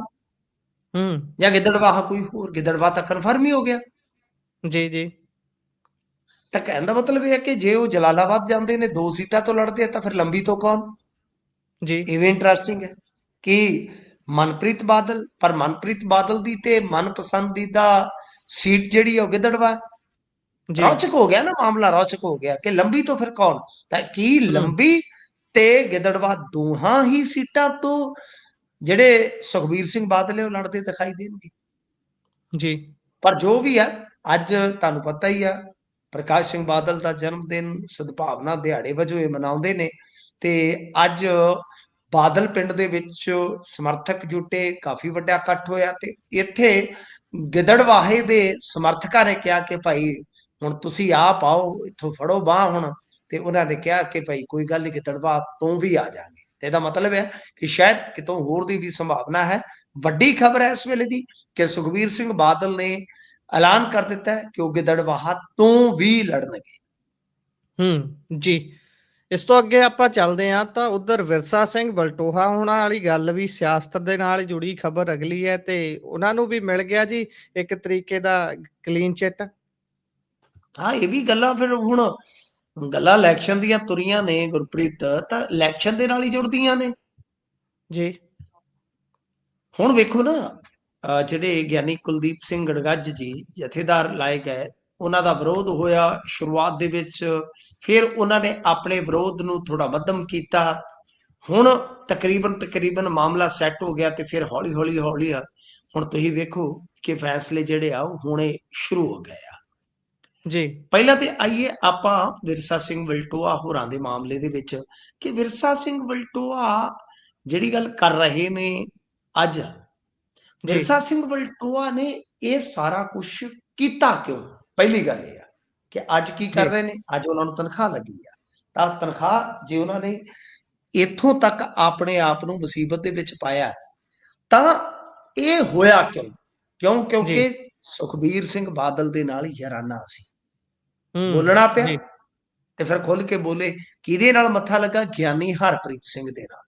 ਹੂੰ। ਜਾਂ ਗਿੱਦੜਵਾਹਾ ਕੋਈ ਹੋਰ? ਗਿੱਦੜਵਾ ਤਾਂ ਕਨਫਰਮ ਹੀ ਹੋ ਗਿਆ। ਜੀ ਜੀ। ਤਾਂ ਕਹਿਣ ਦਾ ਮਤਲਬ ਇਹ ਹੈ ਕਿ ਜੇ ਉਹ ਜਲਾਲਾਬਾਦ ਜਾਂਦੇ ਨੇ ਦੋ ਸੀਟਾਂ ਤੋਂ ਲੜਦੇ ਆ ਤਾਂ ਫਿਰ ਲੰਬੀ ਤੋਂ ਕੌਣ? ਜੀ। ਇਹ ਵੀ ਇੰਟਰਸਟਿੰਗ ਹੈ ਕਿ ਮਨਪ੍ਰੀਤ ਬਾਦਲ ਪਰ ਮਨਪ੍ਰੀਤ ਬਾਦਲ ਦੀ ਤੇ ਮਨਪਸੰਦੀਦਾ ਸੀਟ ਜਿਹੜੀ ਹੈ ਉਹ ਗਿੱਦੜਵਾ ਰੌਚਕ ਹੋ ਗਿਆ ਨਾ ਮਾਮਲਾ ਰੌਚਕ ਹੋ ਗਿਆ। ਕਿ ਲੰਬੀ ਤੋਂ ਫਿਰ ਕੌਣ? ਤਾਂ ਕੀ ਲੰਬੀ ਤੇ ਗਿੱਦੜਵਾ ਦੋਹਾਂ ਹੀ ਸੀਟਾਂ ਤੋਂ ਜਿਹੜੇ ਸੁਖਬੀਰ ਸਿੰਘ ਬਾਦਲ ਉਹ ਲੜਦੇ ਦਿਖਾਈ ਦੇਣਗੇ। ਜੀ। ਪਰ ਜੋ ਵੀ ਹੈ ਅੱਜ ਤੁਹਾਨੂੰ ਪਤਾ ਹੀ ਆ ਪ੍ਰਕਾਸ਼ ਸਿੰਘ ਬਾਦਲ ਦਾ ਜਨਮ ਦਿਨ ਸਦਭਾਵਨਾ ਦਿਹਾੜੇ ਵਜੋਂ ਇਹ ਮਨਾਉਂਦੇ ਨੇ ਤੇ ਅੱਜ ਬਾਦਲ ਪਿੰਡ ਦੇ ਵਿੱਚ ਸਮਰਥਕ ਜੁਟੇ, ਕਾਫੀ ਵੱਡਾ ਇਕੱਠ ਹੋਇਆ ਤੇ ਇੱਥੇ ਗਿੱਦੜਵਾਹੇ ਦੇ ਸਮਰਥਕਾਂ ਨੇ ਕਿਹਾ ਕਿ ਭਾਈ ਹੁਣ ਤੁਸੀਂ ਆ ਪਾਓ ਇੱਥੋਂ ਫੜੋ ਬਾਹ ਹੁਣ ਤੇ ਉਹਨਾਂ ਨੇ ਕਿਹਾ ਕਿ ਭਾਈ ਕੋਈ ਗੱਲ ਨਹੀਂ ਗਿੱਦੜਵਾ ਤੋਂ ਵੀ ਆ ਜਾਾਂਗੇ। ਤੇ ਇਹਦਾ ਮਤਲਬ ਹੈ ਕਿ ਸ਼ਾਇਦ ਕਿਤੋਂ ਹੋਰ ਦੀ ਵੀ ਸੰਭਾਵਨਾ ਹੈ। ਵੱਡੀ ਖਬਰ ਹੈ ਇਸ ਵੇਲੇ ਦੀ ਕਿ ਸੁਖਬੀਰ ਸਿੰਘ ਬਾਦਲ ਨੇ ਐਲਾਨ ਕਰ ਦਿੱਤਾ ਹੈ ਕਿ ਉਹ ਗਿੱਦੜਵਾਹਾ ਤੋਂ ਵੀ ਲੜਨਗੇ। ਹੂੰ, ਜੀ। ਇਸ ਤੋਂ ਅੱਗੇ ਆਪਾਂ ਚੱਲਦੇ ਹਾਂ ਤਾਂ ਉਧਰ ਵਿਰਸਾ ਸਿੰਘ ਬਲਟੋਹਾ ਹੋਣਾ ਵਾਲੀ ਗੱਲ ਵੀ ਸਿਆਸਤ ਦੇ ਨਾਲ ਜੁੜੀ ਖਬਰ ਅਗਲੀ ਹੈ ਤੇ ਉਹਨਾਂ ਨੂੰ ਵੀ ਮਿਲ ਗਿਆ ਜੀ ਇੱਕ ਤਰੀਕੇ ਦਾ ਕਲੀਨ ਚਿੱਟ ਹਾਂ ਇਹ ਵੀ ਗੱਲਾਂ ਫਿਰ ਹੁਣ ਗੱਲਾਂ ਇਲੈਕਸ਼ਨ ਦੀਆਂ ਤੁਰੀਆਂ ਨੇ ਗੁਰਪ੍ਰੀਤ ਤਾਂ ਇਲੈਕਸ਼ਨ ਦੇ ਨਾਲ ਹੀ ਜੁੜਦੀਆਂ ਨੇ। ਜੀ। ਹੁਣ ਵੇਖੋ ਨਾ ਜਿਹੜੇ ਗਿਆਨੀ ਕੁਲਦੀਪ ਸਿੰਘ ਗੜਗੱਜ ਜੀ ਜਥੇਦਾਰ ਲਾਏ ਗਏ ਉਹਨਾਂ ਦਾ ਵਿਰੋਧ ਹੋਇਆ। ਸ਼ੁਰੂਆਤ ਦੇ ਵਿੱਚ ਫਿਰ ਉਹਨਾਂ ਨੇ ਆਪਣੇ ਵਿਰੋਧ ਨੂੰ ਥੋੜਾ ਮੱਧਮ ਕੀਤਾ। ਹੁਣ ਤਕਰੀਬਨ ਤਕਰੀਬਨ ਮਾਮਲਾ ਸੈੱਟ ਹੋ ਗਿਆ ਤੇ ਫਿਰ ਹੌਲੀ ਹੌਲੀ ਹੌਲੀ ਹੁਣ ਤੁਸੀਂ ਵੇਖੋ ਕਿ ਫੈਸਲੇ ਜਿਹੜੇ ਆ ਉਹ ਹੋਣੇ ਸ਼ੁਰੂ ਹੋ ਗਏ ਆ। ਜੀ। ਪਹਿਲਾਂ ਤੇ ਆਈਏ ਆਪਾਂ ਵਿਰਸਾ ਸਿੰਘ ਵਲਟੋਆ ਹੋਰਾਂ ਦੇ ਮਾਮਲੇ ਦੇ ਵਿੱਚ ਕਿ ਵਿਰਸਾ ਸਿੰਘ ਵਲਟੋਆ ਜਿਹੜੀ ਗੱਲ ਕਰ ਰਹੇ ਨੇ ਅੱਜ। ਵਿਰਸਾ ਸਿੰਘ ਵਲਟੋਆ ਨੇ ਇਹ ਸਾਰਾ ਕੁਝ ਕੀਤਾ ਕਿਉਂ? ਪਹਿਲੀ ਗੱਲ ਇਹ ਆ ਕਿ ਅੱਜ ਕੀ ਕਰ। ਰਹੇ ਨੇ? ਅੱਜ ਉਹਨਾਂ ਨੂੰ ਤਨਖਾਹ ਲੱਗੀ ਆ। ਤਾਂ ਤਨਖਾਹ ਜੇ ਉਹਨਾਂ ਨੇ ਇੱਥੋਂ ਤੱਕ ਆਪਣੇ ਆਪ ਨੂੰ ਮੁਸੀਬਤ ਦੇ ਵਿੱਚ ਪਾਇਆ ਤਾਂ ਇਹ ਹੋਇਆ ਕਿਉਂ? ਕਿਉਂ? ਕਿਉਂਕਿ ਸੁਖਬੀਰ ਸਿੰਘ ਬਾਦਲ ਦੇ ਨਾਲ ਯਾਰਾਨਾ ਸੀ ਬੋਲਣਾ ਪਿਆ। ਤੇ ਫਿਰ ਖੁੱਲ ਕੇ ਬੋਲੇ ਕਿਹਦੇ ਨਾਲ ਮੱਥਾ ਲੱਗਾ? ਗਿਆਨੀ ਹਰਪ੍ਰੀਤ ਸਿੰਘ ਦੇ ਨਾਲ।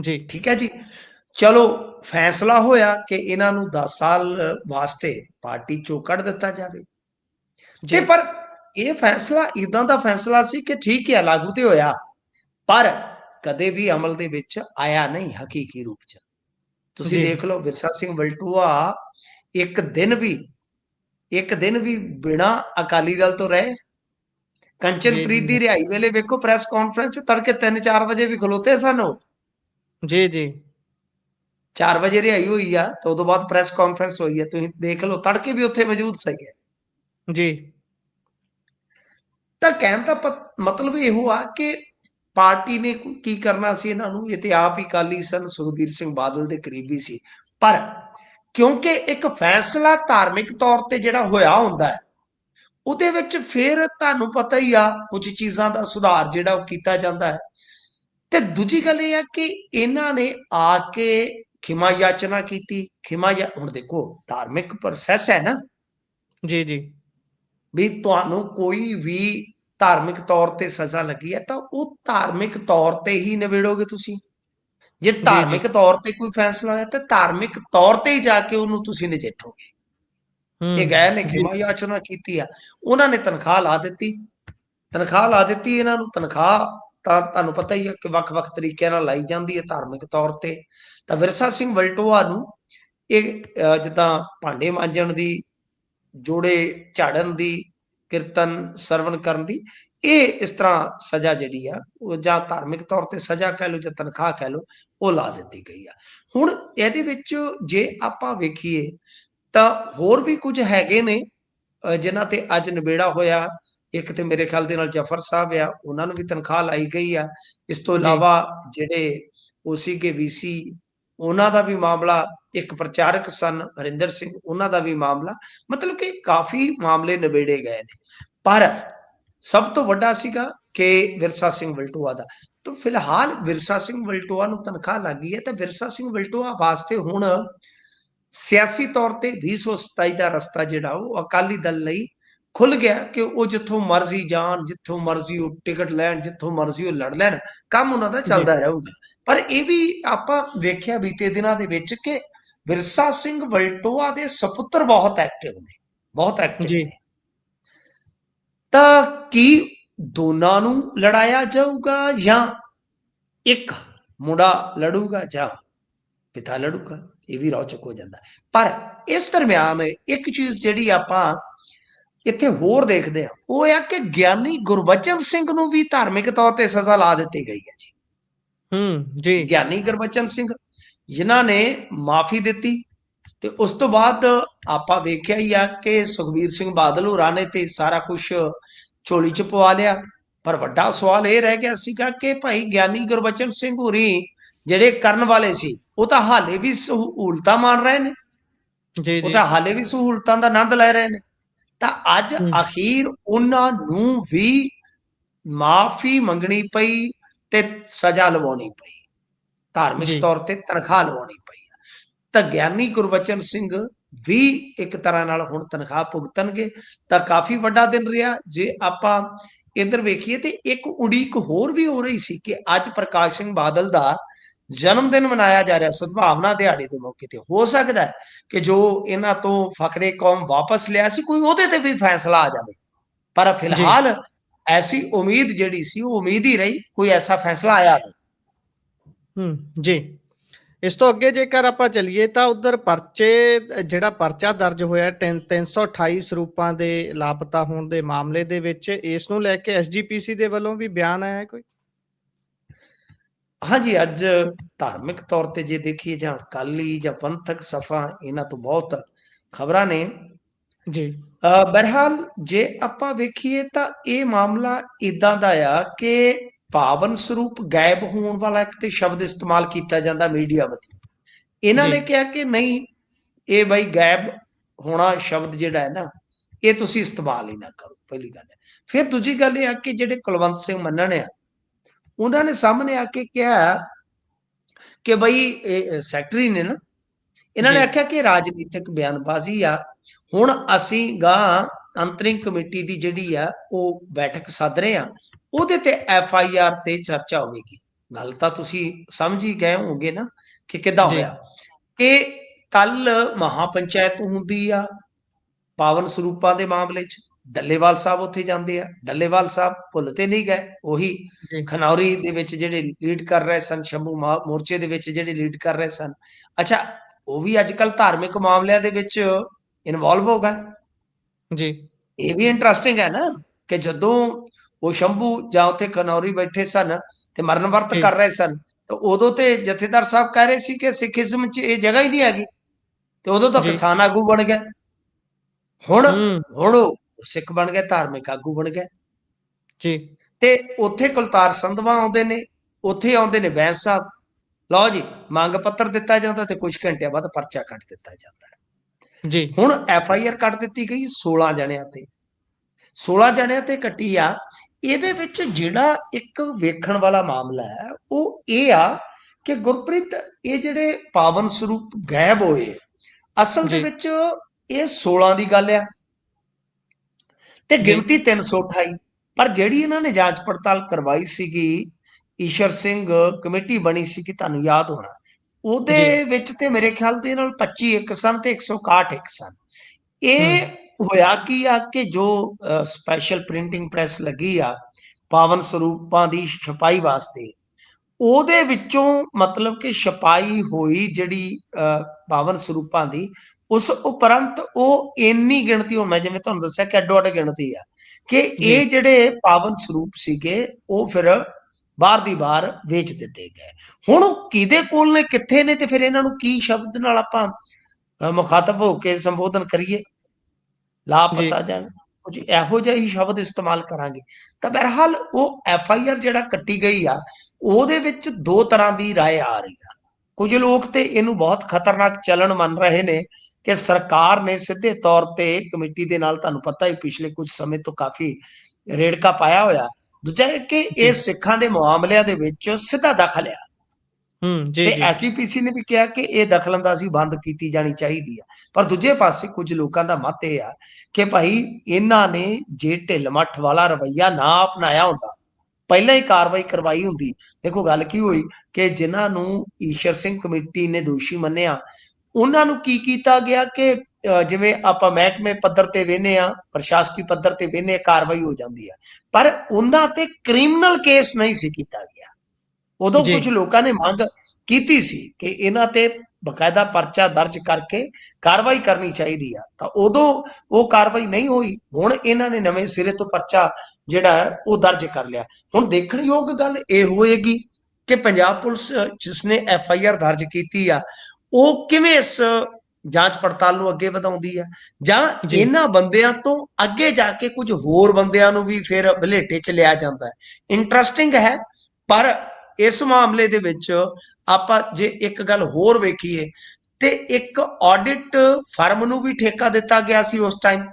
ਜੀ। ਠੀਕ ਹੈ ਜੀ? ਚਲੋ ਫੈਸਲਾ ਹੋਇਆ ਕਿ ਇਹਨਾਂ ਨੂੰ 10 ਸਾਲ ਵਾਸਤੇ ਪਾਰਟੀ ਚੋਂ ਕੱਢ ਦਿੱਤਾ ਜਾਵੇ। ਜੀ। ਪਰ ਇਹ ਫੈਸਲਾ ਇਦਾਂ ਦਾ ਫੈਸਲਾ ਸੀ ਕਿ ਠੀਕ ਹੈ ਲਾਗੂ ਤੇ ਹੋਇਆ ਪਰ ਕਦੇ ਵੀ ਅਮਲ ਦੇ ਵਿੱਚ ਆਇਆ ਨਹੀਂ ਹਕੀਕੀ ਰੂਪ ਚ। ਤੁਸੀਂ। ਦੇਖ ਲਓ ਵਿਰਸਾ ਸਿੰਘ ਵਲਟੂਆ ਇੱਕ ਦਿਨ ਵੀ ਇੱਕ ਦਿਨ ਵੀ ਬਿਨਾ ਅਕਾਲੀ ਦਲ ਤੋਂ ਰਹੇ। ਕੰਚਨਪ੍ਰੀਤ ਜੀ। ਦੀ ਰਿਹਾਈ ਵੇਲੇ ਵੇਖੋ ਪ੍ਰੈਸ ਕਾਨਫਰੰਸ ਤੜਕੇ 3-4 ਵਜੇ ਵੀ ਖਲੋਤੇ ਸਾਨੂੰ ਜੀ ਜੀ। 4 ਵਜੇ ਰਿਹਾਈ ਹੋਈ ਆ ਤੇ ਉਦੋਂ ਬਾਅਦ ਪ੍ਰੈਸ ਕਾਨਫਰੰਸ ਹੋਈ ਹੈ ਤੁਸੀਂ ਦੇਖ ਲਓ ਤੜਕੇ ਵੀ ਉੱਥੇ ਮੌਜੂਦ ਸੀਗੇ ਜੀ। ਤਾਂ ਕਹਿਣ ਦਾ ਮਤਲਬ ਇਹੋ ਆ ਕਿ ਪਾਰਟੀ ਨੇ ਕੀ ਕਰਨਾ ਸੀ ਇਹਨਾਂ ਨੂੰ ਇਹ ਤੇ ਆਪ ਹੀ ਕਾਲੀ ਸਨ ਸੁਖਬੀਰ ਸਿੰਘ ਬਾਦਲ ਦੇ ਕਰੀਬੀ ਸੀ। ਪਰ ਕਿਉਂਕਿ ਇੱਕ ਫੈਸਲਾ ਧਾਰਮਿਕ ਤੌਰ ਤੇ ਜਿਹੜਾ ਹੋਇਆ ਹੁੰਦਾ ਹੈ ਉਹਦੇ ਵਿੱਚ ਫਿਰ ਤੁਹਾਨੂੰ ਪਤਾ ਹੀ ਆ ਕੁਝ ਚੀਜ਼ਾਂ ਦਾ ਸੁਧਾਰ ਜਿਹੜਾ ਉਹ ਕੀਤਾ ਜਾਂਦਾ ਹੈ। ਤੇ ਦੂਜੀ ਗੱਲ ਇਹ ਆ ਕਿ ਇਹਨਾਂ ਨੇ ਆ ਕੇ ਖਿਮਾ ਯਾਚਨਾ ਕੀਤੀ ਖਿਮਾ ਯਾ ਹੁਣ ਦੇਖੋ ਧਾਰਮਿਕ ਪ੍ਰੋਸੈਸ ਹੈ ਨਾ। ਜੀ ਜੀ। ਵੀ ਤੁਹਾਨੂੰ ਕੋਈ ਵੀ ਧਾਰਮਿਕ ਤੌਰ ਤੇ ਸਜ਼ਾ ਲੱਗੀ ਹੈ ਤਾਂ ਉਹ ਧਾਰਮਿਕ ਤੌਰ ਤੇ ਹੀ ਨਿਬੇੜੋਗੇ ਤੁਸੀਂ। ਜੇ ਧਾਰਮਿਕ ਤੌਰ ਤੇ ਕੋਈ ਫੈਸਲਾ ਹੋਇਆ ਤਾਂ ਧਾਰਮਿਕ ਤੌਰ ਤੇ ਹੀ ਜਾ ਕੇ ਉਹਨੂੰ ਤੁਸੀਂ ਨਜਿੱਠੋਗੇ। ਹੂੰ। ਇਹ ਗਏ ਨੇ। ਖਿਮਾ ਯਾਚਨਾ ਕੀਤੀ ਆ। ਉਹਨਾਂ ਨੇ ਤਨਖਾਹ ਲਾ ਦਿੱਤੀ। ਤਨਖਾਹ ਲਾ ਦਿੱਤੀ ਇਹਨਾਂ ਨੂੰ। ਤਨਖਾਹ ਤਾਂ ਤੁਹਾਨੂੰ ਪਤਾ ਹੀ ਹੈ ਕਿ ਵੱਖ-ਵੱਖ ਤਰੀਕਿਆਂ ਨਾਲ ਲਾਈ ਜਾਂਦੀ ਹੈ ਧਾਰਮਿਕ ਤੌਰ ਤੇ। ਤਾਂ ਵਿਰਸਾ ਸਿੰਘ ਵਲਟੋਆ ਨੂੰ ਇਹ ਜਿੱਦਾਂ ਭਾਂਡੇ ਮਾਂਜਣ ਦੀ ਜੋੜੇ ਝਾੜਨ ਦੀ ਕੀਰਤਨ ਸਰਵਨ ਕਰਨ ਦੀ ਇਹ ਇਸ ਤਰ੍ਹਾਂ ਸਜ਼ਾ ਜਿਹੜੀ ਆ ਉਹ ਜਾਂ ਧਾਰਮਿਕ ਤੌਰ ਤੇ ਸਜ਼ਾ ਕਹਿ ਲਓ ਜਾਂ ਤਨਖਾਹ ਕਹਿ ਲਓ ਉਹ ਲਾ ਦਿੱਤੀ ਗਈ ਆ। ਹੁਣ ਇਹਦੇ ਵਿੱਚ ਜੇ ਆਪਾਂ ਵੇਖੀਏ ਤਾਂ ਹੋਰ ਵੀ ਕੁਝ ਹੈਗੇ ਨੇ ਜਿਨ੍ਹਾਂ ਤੇ ਅੱਜ ਨਿਬੇੜਾ ਹੋਇਆ। ਇੱਕ ਤੇ ਮੇਰੇ ਖਿਆਲ ਦੇ ਨਾਲ ਜਫਰ ਸਾਹਿਬ ਆ ਉਹਨਾਂ ਨੂੰ ਵੀ ਤਨਖਾਹ ਲਾਈ ਗਈ ਆ। ਇਸ ਤੋਂ। ਇਲਾਵਾ ਜਿਹੜੇ ਉਹ ਸੀਗੇ ਵੀਸੀ ਉਹਨਾਂ ਦਾ ਵੀ ਮਾਮਲਾ, ਇੱਕ ਪ੍ਰਚਾਰਕ ਸਨ ਹਰਿੰਦਰ ਸਿੰਘ, ਉਹਨਾਂ ਦਾ ਵੀ ਮਾਮਲਾ, ਮਤਲਬ ਕਿ ਕਾਫੀ ਮਾਮਲੇ ਨਿਬੇੜੇ ਗਏ ਨੇ। ਪਰ ਸਭ ਤੋਂ ਵੱਡਾ ਸੀਗਾ ਕਿ ਵਿਰਸਾ ਸਿੰਘ ਵਲਟੂਆ ਦਾ। ਤਾਂ ਫਿਲਹਾਲ ਵਿਰਸਾ ਸਿੰਘ ਵਲਟੋਆ ਨੂੰ ਤਨਖਾਹ ਲੱਗੀ ਹੈ, ਤਾਂ ਵਿਰਸਾ ਸਿੰਘ ਵਲਟੋਆ ਵਾਸਤੇ ਹੁਣ ਸਿਆਸੀ ਤੌਰ ਤੇ 2027 ਦਾ ਰਸਤਾ ਜਿਹੜਾ ਉਹ ਅਕਾਲੀ ਦਲ ਲਈ ਖੁੱਲ ਗਿਆ ਕਿ ਉਹ ਜਿੱਥੋਂ ਮਰਜ਼ੀ ਜਾਣ ਜਿੱਥੋਂ ਮਰਜ਼ੀ ਉਹ ਟਿਕਟ ਲੈਣ ਜਿੱਥੋਂ ਮਰਜ਼ੀ ਉਹ ਲੜ ਲੈਣ ਕੰਮ ਉਹਨਾਂ ਦਾ ਚੱਲਦਾ ਰਹੂਗਾ। ਪਰ ਇਹ ਵੀ ਆਪਾਂ ਵੇਖਿਆ ਬੀਤੇ ਦਿਨਾਂ ਦੇ ਵਿੱਚ ਕਿ ਵਿਰਸਾ ਸਿੰਘ ਵਲਟੋਆ ਦੇ ਸੁਪੁੱਤਰ ਬਹੁਤ ਐਕਟਿਵ ਨੇ ਬਹੁਤ ਐਕਟਿਵ ਜੀ। ਤਾਂ ਕੀ ਦੋਨਾਂ ਨੂੰ ਲੜਾਇਆ ਜਾਊਗਾ ਜਾਂ ਇੱਕ ਮੁੰਡਾ ਲੜੂਗਾ ਜਾਂ ਪਿਤਾ ਲੜੂਗਾ ਇਹ ਵੀ ਰੌਚਕ ਹੋ ਜਾਂਦਾ। ਪਰ ਇਸ ਦਰਮਿਆਨ ਇੱਕ ਚੀਜ਼ ਜਿਹੜੀ ਆਪਾਂ ਇੱਥੇ ਹੋਰ ਦੇਖਦੇ ਆ ਉਹ ਆ ਕਿ ਗਿਆਨੀ ਗੁਰਬਚਨ ਸਿੰਘ ਨੂੰ ਵੀ ਧਾਰਮਿਕ ਤੌਰ ਤੇ ਸਜ਼ਾ ਲਾ ਦਿੱਤੀ ਗਈ ਹੈ ਜੀ। ਹੂੰ ਜੀ। ਗਿਆਨੀ ਗੁਰਬਚਨ ਸਿੰਘ ਜਿਨ੍ਹਾਂ ਨੇ ਮਾਫੀ ਦਿੱਤੀ ਤੇ ਉਸ ਤੋਂ ਬਾਅਦ ਆਪਾਂ ਵੇਖਿਆ ਹੀ ਆ ਕਿ ਸੁਖਬੀਰ ਸਿੰਘ ਬਾਦਲ ਹੋਰਾਂ ਨੇ ਤੇ ਸਾਰਾ ਕੁਝ ਝੋਲੀ ਚ ਪਵਾ ਲਿਆ। ਪਰ ਵੱਡਾ ਸਵਾਲ ਇਹ ਰਹਿ ਗਿਆ ਸੀਗਾ ਕਿ ਭਾਈ ਗਿਆਨੀ ਗੁਰਬਚਨ ਸਿੰਘ ਹੋਰੀ ਜਿਹੜੇ ਕਰਨ ਵਾਲੇ ਸੀ ਉਹ ਤਾਂ ਹਾਲੇ ਵੀ ਸਹੂਲਤਾਂ ਮਾਣ ਰਹੇ ਨੇ। ਜੀ ਉਹ ਜੀ ਤਾਂ ਹਾਲੇ ਵੀ ਸਹੂਲਤਾਂ ਦਾ ਆਨੰਦ ਲੈ ਰਹੇ ਨੇ। ਤਾਂ ਅੱਜ। ਅਖੀਰ ਉਹਨਾਂ ਨੂੰ ਵੀ ਮਾਫੀ ਮੰਗਣੀ ਪਈ ਤੇ ਸਜ਼ਾ ਲਵਾਉਣੀ ਪਈ। ਧਾਰਮਿਕ ਤੌਰ ਤੇ ਤਨਖਾਹ ਲਵਾਉਣੀ ਪਈ। ਤਾਂ ਗਿਆਨੀ ਗੁਰਬਚਨ ਸਿੰਘ ਵੀ ਇੱਕ ਤਰ੍ਹਾਂ ਨਾਲ ਹੁਣ ਤਨਖਾਹ ਭੁਗਤਣਗੇ ਤਾਂ ਕਾਫੀ ਵੱਡਾ ਦਿਨ ਰਿਹਾ ਜੇ ਆਪਾਂ ਇੱਧਰ ਵੇਖੀਏ ਤੇ ਇੱਕ ਉਡੀਕ ਹੋਰ ਵੀ ਹੋ ਰਹੀ ਸੀ ਕਿ ਅੱਜ ਪ੍ਰਕਾਸ਼ ਸਿੰਘ ਬਾਦਲ ਦਾ ਜਨਮ ਦਿਨ ਮਨਾਇਆ ਜਾ ਰਿਹਾ ਸਦਭਾਵਨਾ ਦਿਹਾੜੇ ਦੇ ਮੌਕੇ ਤੇ। ਹੋ ਸਕਦਾ ਹੈ ਕਿ ਜੋ ਇਹਨਾਂ ਤੋਂ ਫਕਰੇ ਕੌਮ ਵਾਪਸ ਲਿਆ ਸੀ ਕੋਈ ਉਹਦੇ ਤੇ ਵੀ ਫੈਸਲਾ ਆ ਜਾਵੇ। ਪਰ ਫਿਲਹਾਲ ਐਸੀ ਉਮੀਦ ਜਿਹੜੀ ਸੀ ਉਹ ਉਮੀਦ ਹੀ ਰਹੀ ਕੋਈ ਐਸਾ ਫੈਸਲਾ ਆਇਆ ਹੂੰ ਜੀ। ਇਸ ਤੋਂ ਅੱਗੇ ਜੇਕਰ ਆਪਾਂ ਚੱਲੀਏ ਤਾਂ ਉਧਰ ਪਰਚੇ ਜਿਹੜਾ ਪਰਚਾ ਦਰਜ ਹੋਇਆ 3 328 ਸਰੂਪਾਂ ਦੇ ਲਾਪਤਾ ਹੋਣ ਦੇ ਮਾਮਲੇ ਦੇ ਵਿੱਚ ਇਸ ਨੂੰ ਲੈ ਕੇ ਐਸਜੀਪੀਸੀ ਦੇ ਵੱਲੋਂ ਵੀ ਬਿਆਨ ਆਇਆ ਹੈ ਕੋਈ? ਹਾਂਜੀ ਅੱਜ ਧਾਰਮਿਕ ਤੌਰ ਤੇ ਜੇ ਦੇਖੀਏ ਜਾਂ ਅਕਾਲੀ ਜਾਂ ਪੰਥਕ ਸਫਾ ਇਹਨਾਂ ਤੋਂ ਬਹੁਤ ਖਬਰਾਂ ਨੇ। ਜੀ। ਬਹਰਹਾਲ ਜੇ ਆਪਾਂ ਵੇਖੀਏ ਤਾਂ ਇਹ ਮਾਮਲਾ ਇਦਾਂ ਦਾ ਆ ਕਿ ਪਾਵਨ ਸਰੂਪ ਗਾਇਬ ਹੋਣ ਵਾਲਾ ਇੱਕ ਤੇ ਸ਼ਬਦ ਇਸਤੇਮਾਲ ਕੀਤਾ ਜਾਂਦਾ ਮੀਡੀਆ ਵੱਲੋਂ। ਇਹਨਾਂ। ਨੇ ਕਿਹਾ ਕਿ ਨਹੀਂ ਇਹ ਬਈ ਗਾਇਬ ਹੋਣਾ ਸ਼ਬਦ ਜਿਹੜਾ ਹੈ ਨਾ ਇਹ ਤੁਸੀਂ ਇਸਤੇਮਾਲ ਹੀ ਨਾ ਕਰੋ ਪਹਿਲੀ ਗੱਲ। ਹੈ ਫਿਰ ਦੂਜੀ ਗੱਲ ਇਹ ਆ ਕਿ ਜਿਹੜੇ ਕੁਲਵੰਤ ਸਿੰਘ ਮੰਨਣ ਆ ਉਹਨਾਂ ਨੇ ਸਾਹਮਣੇ ਆ ਕੇ ਕਿਹਾ ਕਿ ਬਈ ਇਹ ਸੈਕਟਰੀ ਨੇ ਨਾ ਇਹਨਾਂ ਨੇ। ਆਖਿਆ ਕਿ ਰਾਜਨੀਤਿਕ ਬਿਆਨਬਾਜ਼ੀ ਆ। ਹੁਣ ਅਸੀਂ ਗਾਂ ਅੰਤਰਿੰਗ ਕਮੇਟੀ ਦੀ ਜਿਹੜੀ ਆ ਉਹ ਬੈਠਕ ਸੱਦ ਰਹੇ ਆ ਉਹਦੇ ਤੇ ਐਫ ਆਈ ਆਰ ਤੇ ਚਰਚਾ ਹੋਵੇਗੀ। ਗੱਲ ਤਾਂ ਤੁਸੀਂ ਸਮਝ ਹੀ ਗਏ ਹੋਵੋਗੇ ਨਾ ਕਿ ਕਿੱਦਾਂ। ਹੋਇਆ। ਕਿ ਕੱਲ ਮਹਾਪੰਚਾਇਤ ਹੁੰਦੀ ਆ ਪਾਵਨ ਸਰੂਪਾਂ ਦੇ ਮਾਮਲੇ 'ਚ। ਡੱਲੇਵਾਲ ਸਾਹਿਬ ਉੱਥੇ ਜਾਂਦੇ ਆ। ਡੱਲੇਵਾਲ ਸਾਹਿਬ ਭੁੱਲ ਤੇ ਨਹੀਂ ਗਏ। ਉਹੀ ਖਨੌਰੀ ਦੇ ਵਿੱਚ ਜਿਹੜੇ ਲੀਡ ਕਰ ਰਹੇ ਸਨ ਸ਼ੰਭੂ ਮੋਰਚੇ ਦੇ ਵਿੱਚ ਜਿਹੜੇ ਲੀਡ ਕਰ ਰਹੇ ਸਨ। ਅੱਛਾ ਉਹ ਵੀ ਅੱਜ ਕੱਲ ਧਾਰਮਿਕ ਮਾਮਲਿਆਂ ਦੇ ਵਿੱਚ ਇਨਵੋਲਵ ਹੋ ਗਏ। ਜੀ। ਇਹ ਵੀ ਇੰਟਰਸਟਿੰਗ ਹੈ ਨਾ ਕਿ ਜਦੋਂ ਉਹ ਸ਼ੰਭੂ ਜਾਂ ਉੱਥੇ ਖਨੌਰੀ ਬੈਠੇ ਸਨ ਤੇ ਮਰਨ ਵਰਤ। ਕਰ ਰਹੇ ਸਨ ਤਾਂ ਉਦੋਂ ਤੇ ਜਥੇਦਾਰ ਸਾਹਿਬ ਕਹਿ ਰਹੇ ਸੀ ਕਿ ਸਿੱਖੀਜ਼ਮ 'ਚ ਇਹ ਜਗ੍ਹਾ ਹੀ ਨਹੀਂ ਹੈਗੀ। ਤੇ ਉਦੋਂ ਤਾਂ। ਕਿਸਾਨ ਆਗੂ ਬਣ ਗਏ। ਹੁਣ ਹੁਣ ਸਿੱਖ ਬਣ ਗਏ ਧਾਰਮਿਕ ਆਗੂ ਬਣ ਗਏ। ਜੀ। ਤੇ ਉੱਥੇ ਕੁਲਤਾਰ ਸੰਧਵਾ ਆਉਂਦੇ ਨੇ ਉੱਥੇ ਆਉਂਦੇ ਨੇ ਬੈਂਸ ਸਾਹਿਬ। ਲਓ ਜੀ ਮੰਗ ਪੱਤਰ ਦਿੱਤਾ ਜਾਂਦਾ ਤੇ ਕੁਝ ਘੰਟਿਆਂ ਬਾਅਦ ਪਰਚਾ ਕੱਟ ਦਿੱਤਾ ਜਾਂਦਾ ਹੈ। ਜੀ। ਹੁਣ ਐਫ ਆਈ ਆਰ ਕੱਟ ਦਿੱਤੀ ਗਈ 16 ਜਣਿਆਂ ਤੇ। 16 ਜਣਿਆਂ ਤੇ ਕੱਟੀ ਆ ਇਹਦੇ ਵਿੱਚ ਜਿਹੜਾ ਇੱਕ ਵੇਖਣ ਵਾਲਾ ਮਾਮਲਾ ਹੈ ਉਹ ਇਹ ਆ ਕਿ ਗੁਰਪ੍ਰੀਤ ਇਹ ਜਿਹੜੇ ਪਾਵਨ ਸਰੂਪ ਗਾਇਬ ਹੋਏ ਅਸਲ ਦੇ। ਵਿੱਚ ਇਹ 16 ਦੀ ਗੱਲ ਆ। ਤੇ। ਗਿਣਤੀ 328 ਪਰ ਜਿਹੜੀ ਇਹਨਾਂ ਨੇ ਜਾਂਚ ਪੜਤਾਲ ਕਰਵਾਈ ਸੀਗੀ ਈਸ਼ਰ ਸਿੰਘ ਕਮੇਟੀ ਬਣੀ ਸੀ ਕਿ ਤੁਹਾਨੂੰ ਯਾਦ ਹੋਣਾ ਉਹਦੇ। ਵਿੱਚ ਤੇ ਮੇਰੇ ਖਿਆਲ ਦੇ ਨਾਲ 25 ਇੱਕ ਸਨ ਤੇ 161 ਇੱਕ ਸਨ ਇਹ ਹੋਇਆ ਕੀ ਆ ਕਿ ਜੋ ਸਪੈਸ਼ਲ ਪ੍ਰਿੰਟਿੰਗ ਪ੍ਰੈਸ ਲੱਗੀ ਆ ਪਾਵਨ ਸਰੂਪਾਂ ਦੀ ਛਪਾਈ ਵਾਸਤੇ ਉਹਦੇ ਵਿੱਚੋਂ ਮਤਲਬ ਕਿ ਛਪਾਈ ਹੋਈ ਜਿਹੜੀ ਪਾਵਨ ਸਰੂਪਾਂ ਦੀ ਉਸ ਉਪਰੰਤ ਉਹ ਇੰਨੀ ਗਿਣਤੀ ਉਹ ਮੈਂ ਜਿਵੇਂ ਤੁਹਾਨੂੰ ਦੱਸਿਆ ਕਿ ਅੱਡੋ ਅੱਡ ਗਿਣਤੀ ਆ ਕਿ ਜੀ। ਇਹ ਜਿਹੜੇ ਪਾਵਨ ਸਰੂਪ ਸੀਗੇ ਉਹ ਫਿਰ ਬਾਹਰ ਦੀ ਬਾਹਰ ਵੇਚ ਦਿੱਤੇ ਗਏ ਹੁਣ ਉਹ ਕਿਹਦੇ ਕੋਲ ਨੇ ਕਿੱਥੇ ਨੇ ਤੇ ਫਿਰ ਇਹਨਾਂ ਨੂੰ ਕੀ ਸ਼ਬਦ ਨਾਲ ਆਪਾਂ ਅ, ਮੁਖਾਤਬ ਹੋ ਕੇ ਸੰਬੋਧਨ ਕਰੀਏ ਲਾਪਤਾ ਜਾਂ ਕੁਝ ਇਹੋ ਜਿਹਾ ਹੀ ਸ਼ਬਦ ਇਸਤੇਮਾਲ ਕਰਾਂਗੇ ਤਾਂ ਬਹਰਹਾਲ ਉਹ ਐਫ ਆਈ ਆਰ ਜਿਹੜਾ ਕੱਟੀ ਗਈ ਆ ਉਹਦੇ ਵਿੱਚ ਦੋ ਤਰ੍ਹਾਂ ਦੀ رائے ਆ ਰਹੀ ਆ ਕੁਝ ਲੋਕ ਤੇ ਇਹਨੂੰ ਬਹੁਤ ਖਤਰਨਾਕ ਚੱਲਣ ਮੰਨ ਰਹੇ ਨੇ ਕਿ ਸਰਕਾਰ ਨੇ ਸਿੱਧੇ ਤੌਰ ਤੇ ਕਮੇਟੀ ਦੇ ਨਾਲ ਤੁਹਾਨੂੰ ਪਤਾ ਹੀ ਪਿਛਲੇ ਕੁਝ ਸਮੇਂ ਤੋਂ ਕਾਫੀ ਰੇੜਕਾ ਪਾਇਆ ਹੋਇਆ। ਦੂਜਾ ਇਹ ਕਿ ਇਹ ਸਿੱਖਾਂ ਦੇ ਮਾਮਲਿਆਂ ਦੇ ਵਿੱਚ ਸਿੱਧਾ ਦਖਲ ਆ। ਹੂੰ ਜੀ ਤੇ ਐਸਜੀਪੀਸੀ ਨੇ ਵੀ ਕਿਹਾ ਕਿ ਇਹ ਦਖਲਅੰਦਾਜ਼ੀ ਬੰਦ ਕੀਤੀ ਜਾਣੀ ਚਾਹੀਦੀ ਆ। ਪਰ ਦੂਜੇ ਪਾਸੇ ਕੁਝ ਲੋਕਾਂ ਦਾ ਮਤ ਇਹ ਆ ਕਿ ਭਾਈ ਇਹਨਾਂ ਨੇ ਜੇ ਢਿੱਲ ਮੱਠ ਵਾਲਾ ਰਵਈਆ ਨਾ ਅਪਣਾਇਆ ਹੁੰਦਾ ਪਹਿਲਾਂ ਹੀ ਕਾਰਵਾਈ ਕਰਵਾਈ ਹੁੰਦੀ। ਦੇਖੋ ਗੱਲ ਕੀ ਹੋਈ ਕਿ ਜਿਨ੍ਹਾਂ ਨੂੰ ਈਸ਼ਰ ਸਿੰਘ ਕਮੇਟੀ ਨੇ ਦੋਸ਼ੀ ਮੰਨਿਆ ਉਹਨਾਂ ਨੂੰ ਕੀ ਕੀਤਾ ਗਿਆ ਕਿ ਜਿਵੇਂ ਆਪਾਂ ਮਹਿਕਮੇ ਪੱਧਰ ਤੇ ਵੇਨੇ ਆ ਪ੍ਰਸ਼ਾਸਕੀ ਪੱਧਰ ਤੇ ਵੇਨੇ ਕਾਰਵਾਈ ਹੋ ਜਾਂਦੀ ਆ। ਪਰ ਉਹਨਾਂ ਤੇ ਕ੍ਰਿਮੀਨਲ ਕੇਸ ਨਹੀਂ ਸੀ ਕੀਤਾ ਗਿਆ। ਉਦੋਂ। ਕੁਝ ਲੋਕਾਂ ਨੇ ਮੰਗ ਕੀਤੀ ਸੀ ਕਿ ਇਹਨਾਂ ਤੇ ਬਕਾਇਦਾ ਪਰਚਾ ਦਰਜ ਕਰਕੇ ਕਾਰਵਾਈ ਕਰਨੀ ਚਾਹੀਦੀ ਆ। ਤਾਂ ਉਦੋਂ ਉਹ ਕਾਰਵਾਈ ਨਹੀਂ ਹੋਈ। ਹੁਣ ਇਹਨਾਂ ਨੇ ਨਵੇਂ ਸਿਰੇ ਤੋਂ ਪਰਚਾ ਜਿਹੜਾ ਹੈ ਉਹ ਦਰਜ ਕਰ ਲਿਆ। ਹੁਣ ਦੇਖਣਯੋਗ ਗੱਲ ਇਹ ਹੋਏਗੀ ਕਿ ਪੰਜਾਬ ਪੁਲਿਸ ਜਿਸ ਨੇ ਐਫ ਆਈ ਆਰ ਦਰਜ ਕੀਤੀ ਆ ਉਹ ਕਿਵੇਂ ਇਸ ਜਾਂਚ ਪੜਤਾਲ ਨੂੰ ਅੱਗੇ ਵਧਾਉਂਦੀ ਆ? ਜਾਂ। ਇਹਨਾਂ ਬੰਦਿਆਂ ਤੋਂ ਅੱਗੇ ਜਾ ਕੇ ਕੁਝ ਹੋਰ ਬੰਦਿਆਂ ਨੂੰ ਵੀ ਫਿਰ ਬਲੇਟੇ ਚ ਲਿਆ ਜਾਂਦਾ ਹੈ। ਇੰਟਰਸਟਿੰਗ ਹੈ ਪਰ ਇਸ ਮਾਮਲੇ ਦੇ ਵਿੱਚ ਆਪਾਂ ਜੇ ਇੱਕ ਗੱਲ ਹੋਰ ਵੇਖੀਏ ਤੇ ਇੱਕ ਆਡਿਟ ਫਰਮ ਨੂੰ ਵੀ ਠੇਕਾ ਦਿੱਤਾ ਗਿਆ ਸੀ ਉਸ ਟਾਈਮ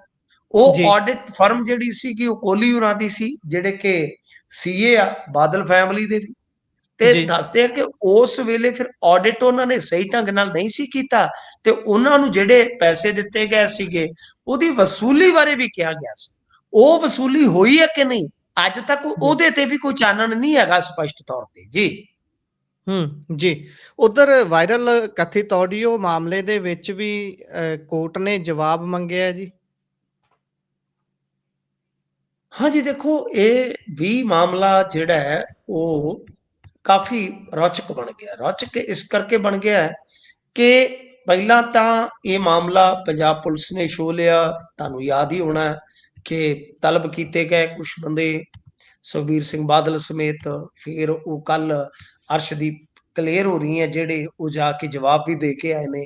ਉਹ। ਆਡਿਟ ਫਰਮ ਜਿਹੜੀ ਸੀ ਕਿ ਉਹ ਕੋਹਲੀ ਹੋਰਾਂ ਦੀ ਸੀ ਜਿਹੜੇ ਕਿ ਸੀਏ ਆ ਬਾਦਲ ਫੈਮਿਲੀ ਦੇ ਵੀ। ਤੇ। ਦੱਸਦੇ ਆ ਕਿ ਉਸ ਵੇਲੇ ਫਿਰ ਆਡਿਟ ਉਹਨਾਂ ਨੇ ਸਹੀ ਢੰਗ ਨਾਲ ਨਹੀਂ ਸੀ ਕੀਤਾ ਤੇ ਉਹਨਾਂ ਨੂੰ ਜਿਹੜੇ ਪੈਸੇ ਦਿੱਤੇ ਗਏ ਸੀਗੇ ਉਹਦੀ ਵਸੂਲੀ ਬਾਰੇ ਵੀ ਕਿਹਾ ਗਿਆ ਸੀ। ਉਹ ਵਸੂਲੀ ਹੋਈ ਹੈ ਕਿ ਨਹੀਂ? ਅੱਜ ਤੱਕ ਉਹਦੇ ਤੇ ਵੀ ਕੋਈ ਚਾਨਣ ਨਹੀਂ ਹੈਗਾ ਸਪਸ਼ਟ ਤੌਰ ਤੇ। ਜੀ। ਹੂੰ ਜੀ। ਉਧਰ ਵਾਇਰਲ ਕਥਿਤ ਆਡੀਓ ਮਾਮਲੇ ਦੇ ਵਿੱਚ ਵੀ ਕੋਰਟ ਨੇ ਜਵਾਬ ਮੰਗਿਆ ਜੀ। ਹਾਂਜੀ ਦੇਖੋ ਇਹ ਵੀ ਮਾਮਲਾ ਜਿਹੜਾ ਹੈ ਉਹ ਕਾਫੀ ਰੌਚਕ ਬਣ ਗਿਆ ਰੌਚਕ ਇਸ ਕਰਕੇ ਬਣ ਗਿਆ ਹੈ ਕਿ ਪਹਿਲਾਂ ਤਾਂ ਇਹ ਮਾਮਲਾ ਪੰਜਾਬ ਪੁਲਿਸ ਨੇ ਸ਼ੋ ਲਿਆ ਤੁਹਾਨੂੰ ਯਾਦ ਹੀ ਹੋਣਾ ਕਿ ਤਲਬ ਕੀਤੇ ਗਏ ਕੁਝ ਬੰਦੇ ਸੁਖਬੀਰ ਸਿੰਘ ਬਾਦਲ ਸਮੇਤ ਫਿਰ ਉਹ ਕੱਲ ਅਰਸ਼ਦੀਪ ਕਲੀਅਰ ਹੋ ਰਹੀ ਹੈ ਜਿਹੜੇ ਉਹ ਜਾ ਕੇ ਜਵਾਬ ਵੀ ਦੇ ਕੇ ਆਏ ਨੇ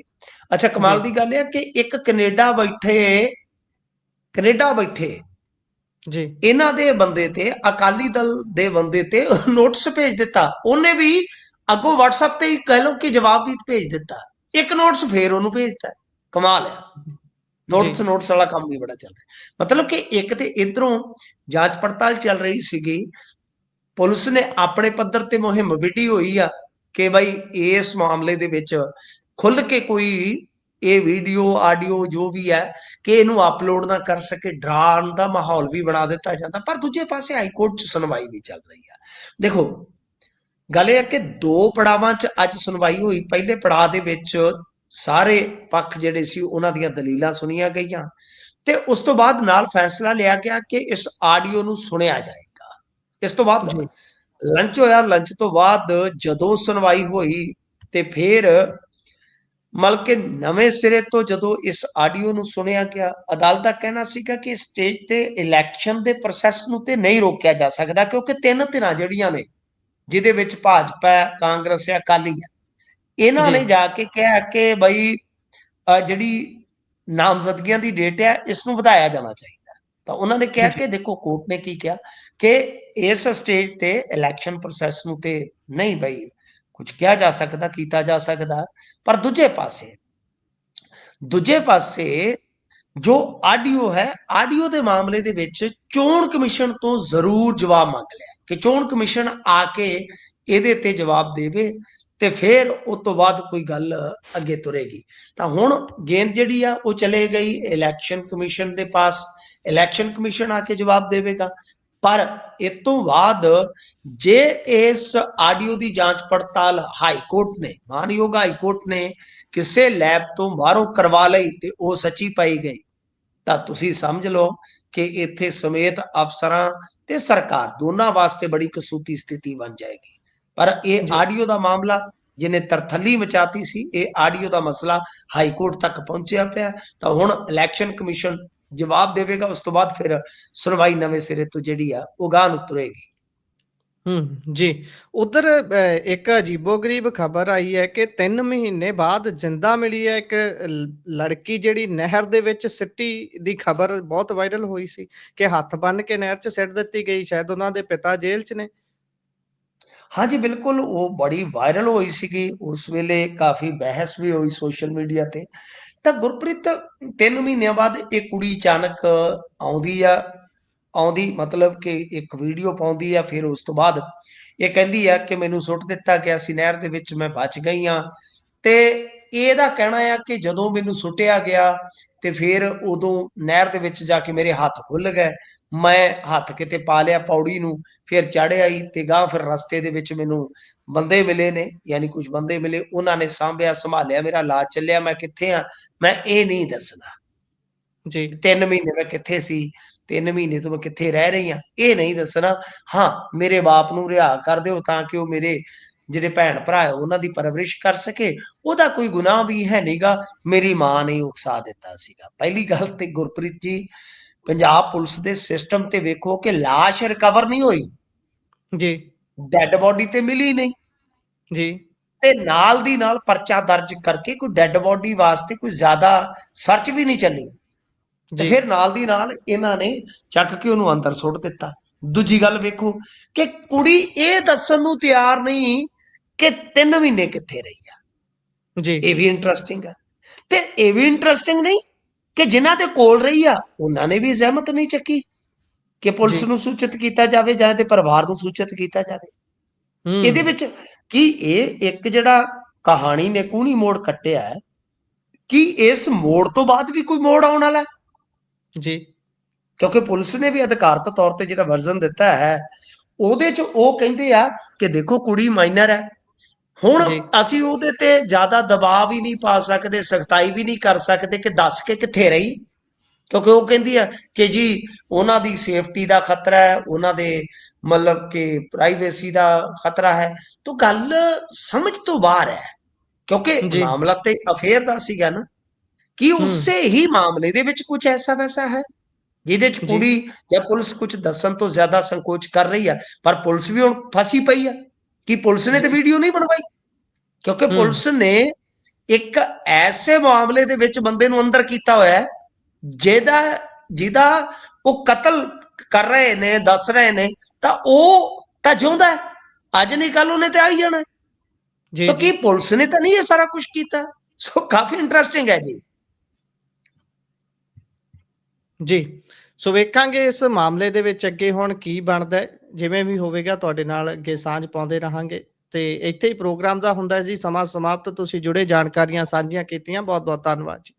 ਅੱਛਾ ਕਮਾਲ। ਦੀ ਗੱਲ ਹੈ ਕਿ ਇੱਕ ਕੈਨੇਡਾ ਬੈਠੇ ਕੈਨੇਡਾ ਬੈਠੇ ਜੀ। ਇਹਨਾਂ ਦੇ ਬੰਦੇ ਤੇ ਅਕਾਲੀ ਦਲ ਦੇ ਬੰਦੇ ਤੇ ਨੋਟਿਸ ਭੇਜ ਦਿੱਤਾ। ਉਹਨੇ ਵੀ ਅੱਗੋਂ WhatsApp ਤੇ ਹੀ ਕਹਿ ਲਓ ਕਿ ਜਵਾਬ ਵੀ ਭੇਜ ਦਿੱਤਾ। ਇੱਕ ਨੋਟਿਸ ਫੇਰ ਉਹਨੂੰ ਭੇਜਤਾ। ਕਮਾਲ ਹੈ। ਨੋਟਿਸ। ਨੋਟਿਸ ਵਾਲਾ ਕੰਮ ਵੀ ਬੜਾ ਚੱਲ ਰਿਹਾ। ਮਤਲਬ ਕਿ ਇੱਕ ਤੇ ਇਧਰੋਂ ਜਾਂਚ ਪੜਤਾਲ ਚੱਲ ਰਹੀ ਸੀਗੀ। ਪੁਲਿਸ ਨੇ ਆਪਣੇ ਪੱਧਰ ਤੇ ਮੁਹਿੰਮ ਵਿੱਢੀ ਹੋਈ ਆ ਕਿ ਭਾਈ ਇਸ ਮਾਮਲੇ ਦੇ ਵਿੱਚ ਖੁੱਲ ਕੇ ਕੋਈ ਇਹ ਵੀਡੀਓ ਆਡੀਓ ਜੋ ਵੀ ਹੈ ਕਿ ਇਹਨੂੰ ਅਪਲੋਡ ਨਾ ਕਰ ਸਕੇ ਡਰਾਉਣ ਦਾ ਮਾਹੌਲ ਵੀ ਬਣਾ ਦਿੱਤਾ ਜਾਂਦਾ ਪਰ ਦੂਜੇ ਪਾਸੇ ਹਾਈ ਕੋਰਟ 'ਚ ਸੁਣਵਾਈ ਵੀ ਚੱਲ ਰਹੀ ਆ ਦੇਖੋ ਗੱਲ ਇਹ ਹੈ ਕਿ ਦੋ ਪੜਾਵਾਂ 'ਚ ਅੱਜ ਸੁਣਵਾਈ ਹੋਈ। ਪਹਿਲੇ ਪੜਾਅ ਦੇ ਵਿੱਚ ਸਾਰੇ ਪੱਖ ਜਿਹੜੇ ਸੀ ਉਹਨਾਂ ਦੀਆਂ ਦਲੀਲਾਂ ਸੁਣੀਆਂ ਗਈਆਂ ਤੇ ਉਸ ਤੋਂ ਬਾਅਦ ਨਾਲ ਫੈਸਲਾ ਲਿਆ ਗਿਆ ਕਿ ਇਸ ਆਡੀਓ ਨੂੰ ਸੁਣਿਆ ਜਾਏਗਾ। ਇਸ ਤੋਂ ਬਾਅਦ ਲੰਚ ਹੋਇਆ। ਲੰਚ ਤੋਂ ਬਾਅਦ ਜਦੋਂ ਸੁਣਵਾਈ ਹੋਈ ਤੇ ਫਿਰ ਮਤਲਬ ਕਿ ਨਵੇਂ ਸਿਰੇ ਤੋਂ ਜਦੋਂ ਇਸ ਆਡੀਓ ਨੂੰ ਸੁਣਿਆ ਗਿਆ ਅਦਾਲਤ ਦਾ ਕਹਿਣਾ ਸੀਗਾ ਕਿ ਸਟੇਜ ਤੇ ਇਲੈਕਸ਼ਨ ਦੇ ਪ੍ਰੋਸੈਸ ਨੂੰ ਤੇ ਨਹੀਂ ਰੋਕਿਆ ਜਾ ਸਕਦਾ ਕਿਉਂਕਿ ਤਿੰਨ ਧਿਰਾਂ ਜਿਹੜੀਆਂ ਨੇ ਜਿਹਦੇ ਵਿੱਚ ਭਾਜਪਾ ਕਾਂਗਰਸ ਹੈ ਅਕਾਲੀ ਹੈ ਇਹਨਾਂ। ਨੇ ਜਾ ਕੇ ਕਿਹਾ ਕਿ ਬਈ ਜਿਹੜੀ ਨਾਮਜ਼ਦਗੀਆਂ ਦੀ ਡੇਟ ਹੈ ਇਸ ਨੂੰ ਵਧਾਇਆ ਜਾਣਾ ਚਾਹੀਦਾ ਤਾਂ ਉਹਨਾਂ ਨੇ ਕਿਹਾ। ਕਿ ਦੇਖੋ ਕੋਰਟ ਨੇ ਕੀ ਕਿਹਾ ਕਿ ਇਸ ਸਟੇਜ ਤੇ ਇਲੈਕਸ਼ਨ ਪ੍ਰੋਸੈਸ ਨੂੰ ਤੇ ਨਹੀਂ ਬਈ ਕੁਝ ਕਿਹਾ ਜਾ ਸਕਦਾ, ਕੀਤਾ ਜਾ ਸਕਦਾ, ਪਰ ਦੂਜੇ ਪਾਸੇ ਦੂਜੇ ਪਾਸੇ ਜੋ ਆਡੀਓ ਹੈ, ਆਡੀਓ ਦੇ ਮਾਮਲੇ ਦੇ ਵਿੱਚ ਚੋਣ ਕਮਿਸ਼ਨ ਤੋਂ ਜ਼ਰੂਰ ਜਵਾਬ ਮੰਗ ਲਿਆ ਕਿ ਚੋਣ ਕਮਿਸ਼ਨ ਆ ਕੇ ਇਹਦੇ ਤੇ ਜਵਾਬ ਦੇਵੇ ਤੇ ਫਿਰ ਉਸ ਤੋਂ ਬਾਅਦ ਕੋਈ ਗੱਲ ਅੱਗੇ ਤੁਰੇਗੀ। ਤਾਂ ਹੁਣ ਗੇਂਦ ਜਿਹੜੀ ਆ, ਉਹ ਚਲੇ ਗਈ ਇਲੈਕਸ਼ਨ ਕਮਿਸ਼ਨ ਦੇ ਪਾਸ ਇਲੈਕਸ਼ਨ ਕਮਿਸ਼ਨ ਆ ਕੇ ਜਵਾਬ ਦੇਵੇਗਾ। ਪਰ ਇਸ ਤੋਂ ਬਾਅਦ ਜੇ ਇਸ ਆਡੀਓ ਦੀ ਜਾਂਚ ਪੜਤਾਲ ਹਾਈ ਕੋਰਟ ਨੇ ਮਾਨਯੋਗ ਹਾਈ ਕੋਰਟ ਨੇ ਕਿਸੇ ਲੈਬ ਤੋਂ ਬਾਹਰੋਂ ਕਰਵਾ ਲਈ ਤੇ ਉਹ ਸੱਚੀ ਪਾਈ ਗਈ ਤਾਂ ਤੁਸੀਂ ਸਮਝ ਲਓ ਕਿ ਇੱਥੇ ਸਮੇਤ ਅਫਸਰਾਂ ਤੇ ਸਰਕਾਰ ਦੋਨਾਂ ਵਾਸਤੇ ਬੜੀ ਕਸੂਤੀ ਸਥਿਤੀ ਬਣ ਜਾਏਗੀ ਪਰ ਇਹ। ਆਡੀਓ ਦਾ ਮਾਮਲਾ ਜਿਹਨੇ ਤਰਥੱਲੀ ਮਚਾਤੀ ਸੀ ਇਹ ਆਡੀਓ ਦਾ ਮਸਲਾ ਹਾਈ ਕੋਰਟ ਤੱਕ ਪਹੁੰਚਿਆ ਪਿਆ ਤਾਂ ਹੁਣ ਇਲੈਕਸ਼ਨ ਕਮਿਸ਼ਨ ਜਵਾਬ ਦੇਵੇਗਾ ਉਸ ਤੋਂ ਬਾਅਦ ਫਿਰ ਸੁਣਵਾਈ ਨਵੇਂ ਸਿਰੇ ਤੋਂ ਜਿਹੜੀ ਆ ਉਹ ਗਾਂ ਨੂੰ ਤੁਰੇਗੀ। ਹੂੰ ਜੀ। ਉਧਰ ਇੱਕ ਅਜੀਬੋ-ਗਰੀਬ ਖਬਰ ਆਈ ਹੈ ਕਿ 3 ਮਹੀਨੇ ਬਾਅਦ ਜਿੰਦਾ ਮਿਲੀ ਹੈ ਇੱਕ ਲੜਕੀ ਜਿਹੜੀ ਨਹਿਰ ਦੇ ਵਿੱਚ ਸਿੱਟੀ ਦੀ ਖਬਰ ਬਹੁਤ ਵਾਇਰਲ ਹੋਈ ਸੀ ਕਿ ਹੱਥ ਬੰਨ ਕੇ ਨਹਿਰ 'ਚ ਸਿੱਟ ਦਿੱਤੀ ਗਈ ਸ਼ਾਇਦ ਉਹਨਾਂ ਦੇ ਪਿਤਾ ਜੇਲ੍ਹ 'ਚ ਨੇ। ਹਾਂਜੀ ਬਿਲਕੁਲ ਉਹ ਬੜੀ ਵਾਇਰਲ ਹੋਈ ਸੀਗੀ। ਉਸ ਵੇਲੇ ਕਾਫੀ ਬਹਿਸ ਵੀ ਹੋਈ ਸੋਸ਼ਲ ਮੀਡੀਆ ਤੇ। ਤਾਂ ਗੁਰਪ੍ਰੀਤ 3 ਮਹੀਨਿਆਂ ਬਾਅਦ ਇਹ ਕੁੜੀ ਅਚਾਨਕ ਆਉਂਦੀ ਆ, ਆਉਂਦੀ ਮਤਲਬ ਕਿ ਇੱਕ ਵੀਡੀਓ ਪਾਉਂਦੀ ਆ, ਫਿਰ ਉਸ ਤੋਂ ਬਾਅਦ ਇਹ ਕਹਿੰਦੀ ਆ ਕਿ ਮੈਨੂੰ ਸੁੱਟ ਦਿੱਤਾ ਗਿਆ ਸੀ, ਨਹਿਰ ਦੇ ਵਿੱਚ ਮੈਂ ਬਚ ਗਈ ਆ। ਤੇ ਇਹਦਾ ਕਹਿਣਾ ਆ ਕਿ ਜਦੋਂ ਮੈਨੂੰ ਸੁੱਟਿਆ ਗਿਆ ਤੇ ਫਿਰ ਉਦੋਂ ਨਹਿਰ ਦੇ ਵਿੱਚ ਜਾ ਕੇ ਮੇਰੇ ਹੱਥ ਖੁੱਲ ਗਏ। ਮੈਂ ਹੱਥ ਕਿਤੇ ਪਾ ਲਿਆ ਪੌੜੀ ਨੂੰ, ਫਿਰ ਚੜ੍ਹ ਆਈ ਤੇ ਗਾਂ ਫਿਰ ਰਸਤੇ ਦੇ ਵਿੱਚ ਮੈਨੂੰ ਬੰਦੇ ਮਿਲੇ ਨੇ ਯਾਨੀ ਕੁਝ ਬੰਦੇ ਮਿਲੇ ਉਹਨਾਂ ਨੇ ਸਾਂਭਿਆ ਸੰਭਾਲਿਆ ਮੇਰਾ ਇਲਾਜ ਚੱਲਿਆ ਮੈਂ ਕਿੱਥੇ ਆ? ਮੈਂ ਇਹ ਨਹੀਂ ਦੱਸਣਾ ਜੀ। ਤਿੰਨ ਮਹੀਨੇ ਮੈਂ ਕਿੱਥੇ ਸੀ ਤਿੰਨ ਮਹੀਨੇ ਤੋਂ ਮੈਂ ਕਿੱਥੇ ਰਹਿ ਰਹੀ ਆ ਇਹ ਨਹੀਂ ਦੱਸਣਾ। ਹਾਂ ਮੇਰੇ ਬਾਪ ਨੂੰ ਰਿਹਾ ਕਰ ਦਿਓ ਤਾਂ ਕਿ ਉਹ ਮੇਰੇ ਜਿਹੜੇ ਭੈਣ ਭਰਾ ਹੈ ਉਹਨਾਂ ਦੀ ਪਰਵਰਿਸ਼ ਕਰ ਸਕੇ। ਉਹਦਾ ਕੋਈ ਗੁਨਾਹ ਵੀ ਹੈ ਨਹੀਂਗਾ ਮੇਰੀ ਮਾਂ ਨੇ ਉਕਸਾ ਦਿੱਤਾ ਸੀਗਾ। ਪਹਿਲੀ ਗੱਲ ਤੇ ਗੁਰਪ੍ਰੀਤ ਜੀ ਪੰਜਾਬ ਪੁਲਿਸ ਦੇ ਸਿਸਟਮ ਤੇ ਵੇਖੋ ਕਿ ਲਾਸ਼ ਰਿਕਵਰ ਨਹੀਂ ਹੋਈ। ਜੀ। ਡੈੱਡ ਬੋਡੀ ਤੇ ਮਿਲੀ ਨਹੀਂ। ਜੀ। ਤੇ ਨਾਲ ਦੀ ਨਾਲ ਪਰਚਾ ਦਰਜ ਕਰਕੇ ਕੋਈ ਡੈੱਡ ਬੋਡੀ ਵਾਸਤੇ ਕੋਈ ਜ਼ਿਆਦਾ ਸਰਚ ਵੀ ਨਹੀਂ ਚੱਲੀ। ਤੇ ਫਿਰ ਨਾਲ ਦੀ ਨਾਲ ਇਹਨਾਂ ਨੇ ਚੱਕ ਕੇ ਉਹਨੂੰ ਅੰਦਰ ਸੁੱਟ ਦਿੱਤਾ। ਦੂਜੀ ਗੱਲ ਵੇਖੋ ਕਿ ਕੁੜੀ ਇਹ ਦੱਸਣ ਨੂੰ ਤਿਆਰ ਨਹੀਂ ਕਿ 3 ਮਹੀਨੇ ਕਿੱਥੇ ਰਹੀ ਆ। ਜੀ। ਇਹ ਵੀ ਇੰਟਰਸਟਿੰਗ ਹੈ ਤੇ ਇਹ ਵੀ ਇੰਟਰਸਟਿੰਗ ਨਹੀਂ ਕਿ ਜਿਨ੍ਹਾਂ ਦੇ ਕੋਲ ਰਹੀ ਆ ਉਹਨਾਂ ਨੇ ਵੀ ਜ਼ਹਿਮਤ ਨਹੀਂ ਚੱਕੀ। ਕਿ ਪੁਲਿਸ। ਨੂੰ ਸੂਚਿਤ ਕੀਤਾ ਜਾਵੇ ਜਾਂ ਤੇ ਪਰਿਵਾਰ ਨੂੰ ਸੂਚਿਤ ਕੀਤਾ ਜਾਵੇ। ਇਹਦੇ ਵਿੱਚ ਕੀ ਇਹ ਇੱਕ ਜਿਹੜਾ ਕਹਾਣੀ ਨੇ ਕੂਣੀ ਮੋੜ ਕੱਟਿਆ ਹੈ ਕੀ ਇਸ ਮੋੜ ਤੋਂ ਬਾਅਦ ਵੀ ਕੋਈ ਮੋੜ ਆਉਣ ਵਾਲਾ ਹੈ? ਜੀ। ਕਿਉਂਕਿ ਪੁਲਿਸ ਨੇ ਵੀ ਅਧਿਕਾਰਤ ਤੌਰ ਤੇ ਜਿਹੜਾ ਵਰਜ਼ਨ ਦਿੱਤਾ ਹੈ ਉਹਦੇ ਚ ਉਹ ਕਹਿੰਦੇ ਆ ਕਿ ਦੇਖੋ ਕੁੜੀ ਮਾਈਨਰ ਹੈ। ਹੁਣ। ਅਸੀਂ ਉਹਦੇ ਤੇ ਜ਼ਿਆਦਾ ਦਬਾਅ ਵੀ ਨਹੀਂ ਪਾ ਸਕਦੇ ਸਖਤਾਈ ਵੀ ਨਹੀਂ ਕਰ ਸਕਦੇ ਕਿ ਦੱਸ ਕੇ ਕਿੱਥੇ ਰਹੀ। ਕਿਉਂਕਿ ਉਹ ਕਹਿੰਦੀ ਆ ਕਿ ਜੀ ਉਹਨਾਂ ਦੀ ਸੇਫਟੀ ਦਾ ਖਤਰਾ ਹੈ ਉਹਨਾਂ ਦੇ ਮਤਲਬ ਕਿ ਪ੍ਰਾਈਵੇਸੀ ਦਾ ਖਤਰਾ ਹੈ ਤਾਂ ਗੱਲ ਸਮਝ ਤੋਂ ਬਾਹਰ ਹੈ ਕਿਉਂਕਿ। ਮਾਮਲਾ ਤੇ ਅਫੇਅਰ ਦਾ ਸੀਗਾ ਨਾ ਕੀ ਉਸੇ ਹੀ ਮਾਮਲੇ ਦੇ ਵਿੱਚ ਕੁਝ ਐਸਾ ਵੈਸਾ ਹੈ ਜਿਹਦੇ ਚ। ਕੁੜੀ ਜਾਂ ਪੁਲਿਸ ਕੁਝ ਦੱਸਣ ਤੋਂ ਜ਼ਿਆਦਾ ਸੰਕੋਚ ਕਰ ਰਹੀ ਹੈ ਪਰ ਪੁਲਿਸ ਵੀ ਹੁਣ ਫਸੀ ਪਈ ਹੈ ਕਿ ਪੁਲਿਸ ਨੇ ਤੇ। ਵੀਡੀਓ ਨਹੀਂ ਬਣਵਾਈ ਕਿਉਂਕਿ। ਪੁਲਿਸ ਨੇ ਇੱਕ ਐਸੇ ਮਾਮਲੇ ਦੇ ਵਿੱਚ ਬੰਦੇ ਨੂੰ ਅੰਦਰ ਕੀਤਾ ਹੋਇਆ ਹੈ ਜਿਹਦਾ ਜਿਹਦਾ ਉਹ ਕਤਲ ਕਰ ਰਹੇ ਨੇ ਦੱਸ ਰਹੇ ਨੇ ਤਾਂ ਉਹ ਤਾਂ ਜਿਉਂਦਾ ਹੈ। ਅੱਜ ਨਹੀਂ ਕੱਲ ਉਹਨੇ ਤੇ ਆ ਹੀ ਜਾਣਾ। ਜੀ ਤਾਂ ਕੀ ਪੁਲਿਸ ਨੇ ਤਾਂ ਨਹੀਂ ਇਹ ਸਾਰਾ ਕੁਝ ਕੀਤਾ? ਸੋ ਕਾਫੀ ਇੰਟਰਸਟਿੰਗ ਹੈ ਜੀ। ਜੀ। ਸੋ ਵੇਖਾਂਗੇ ਇਸ ਮਾਮਲੇ ਦੇ ਵਿੱਚ ਅੱਗੇ ਹੁਣ ਕੀ ਬਣਦਾ ਹੈ। ਜਿਵੇਂ ਵੀ ਹੋਵੇਗਾ ਤੁਹਾਡੇ ਨਾਲ ਅੱਗੇ ਸਾਂਝ ਪਾਉਂਦੇ ਰਹਾਂਗੇ। ਤੇ ਇੱਥੇ ਹੀ ਪ੍ਰੋਗਰਾਮ ਦਾ ਹੁੰਦਾ ਜੀ। ਸਮਾਂ ਸਮਾਪਤ। ਤੁਸੀਂ ਜੁੜੇ ਜਾਣਕਾਰੀਆਂ ਸਾਂਝੀਆਂ ਕੀਤੀਆਂ। ਬਹੁਤ ਬਹੁਤ ਧੰਨਵਾਦ ਜੀ।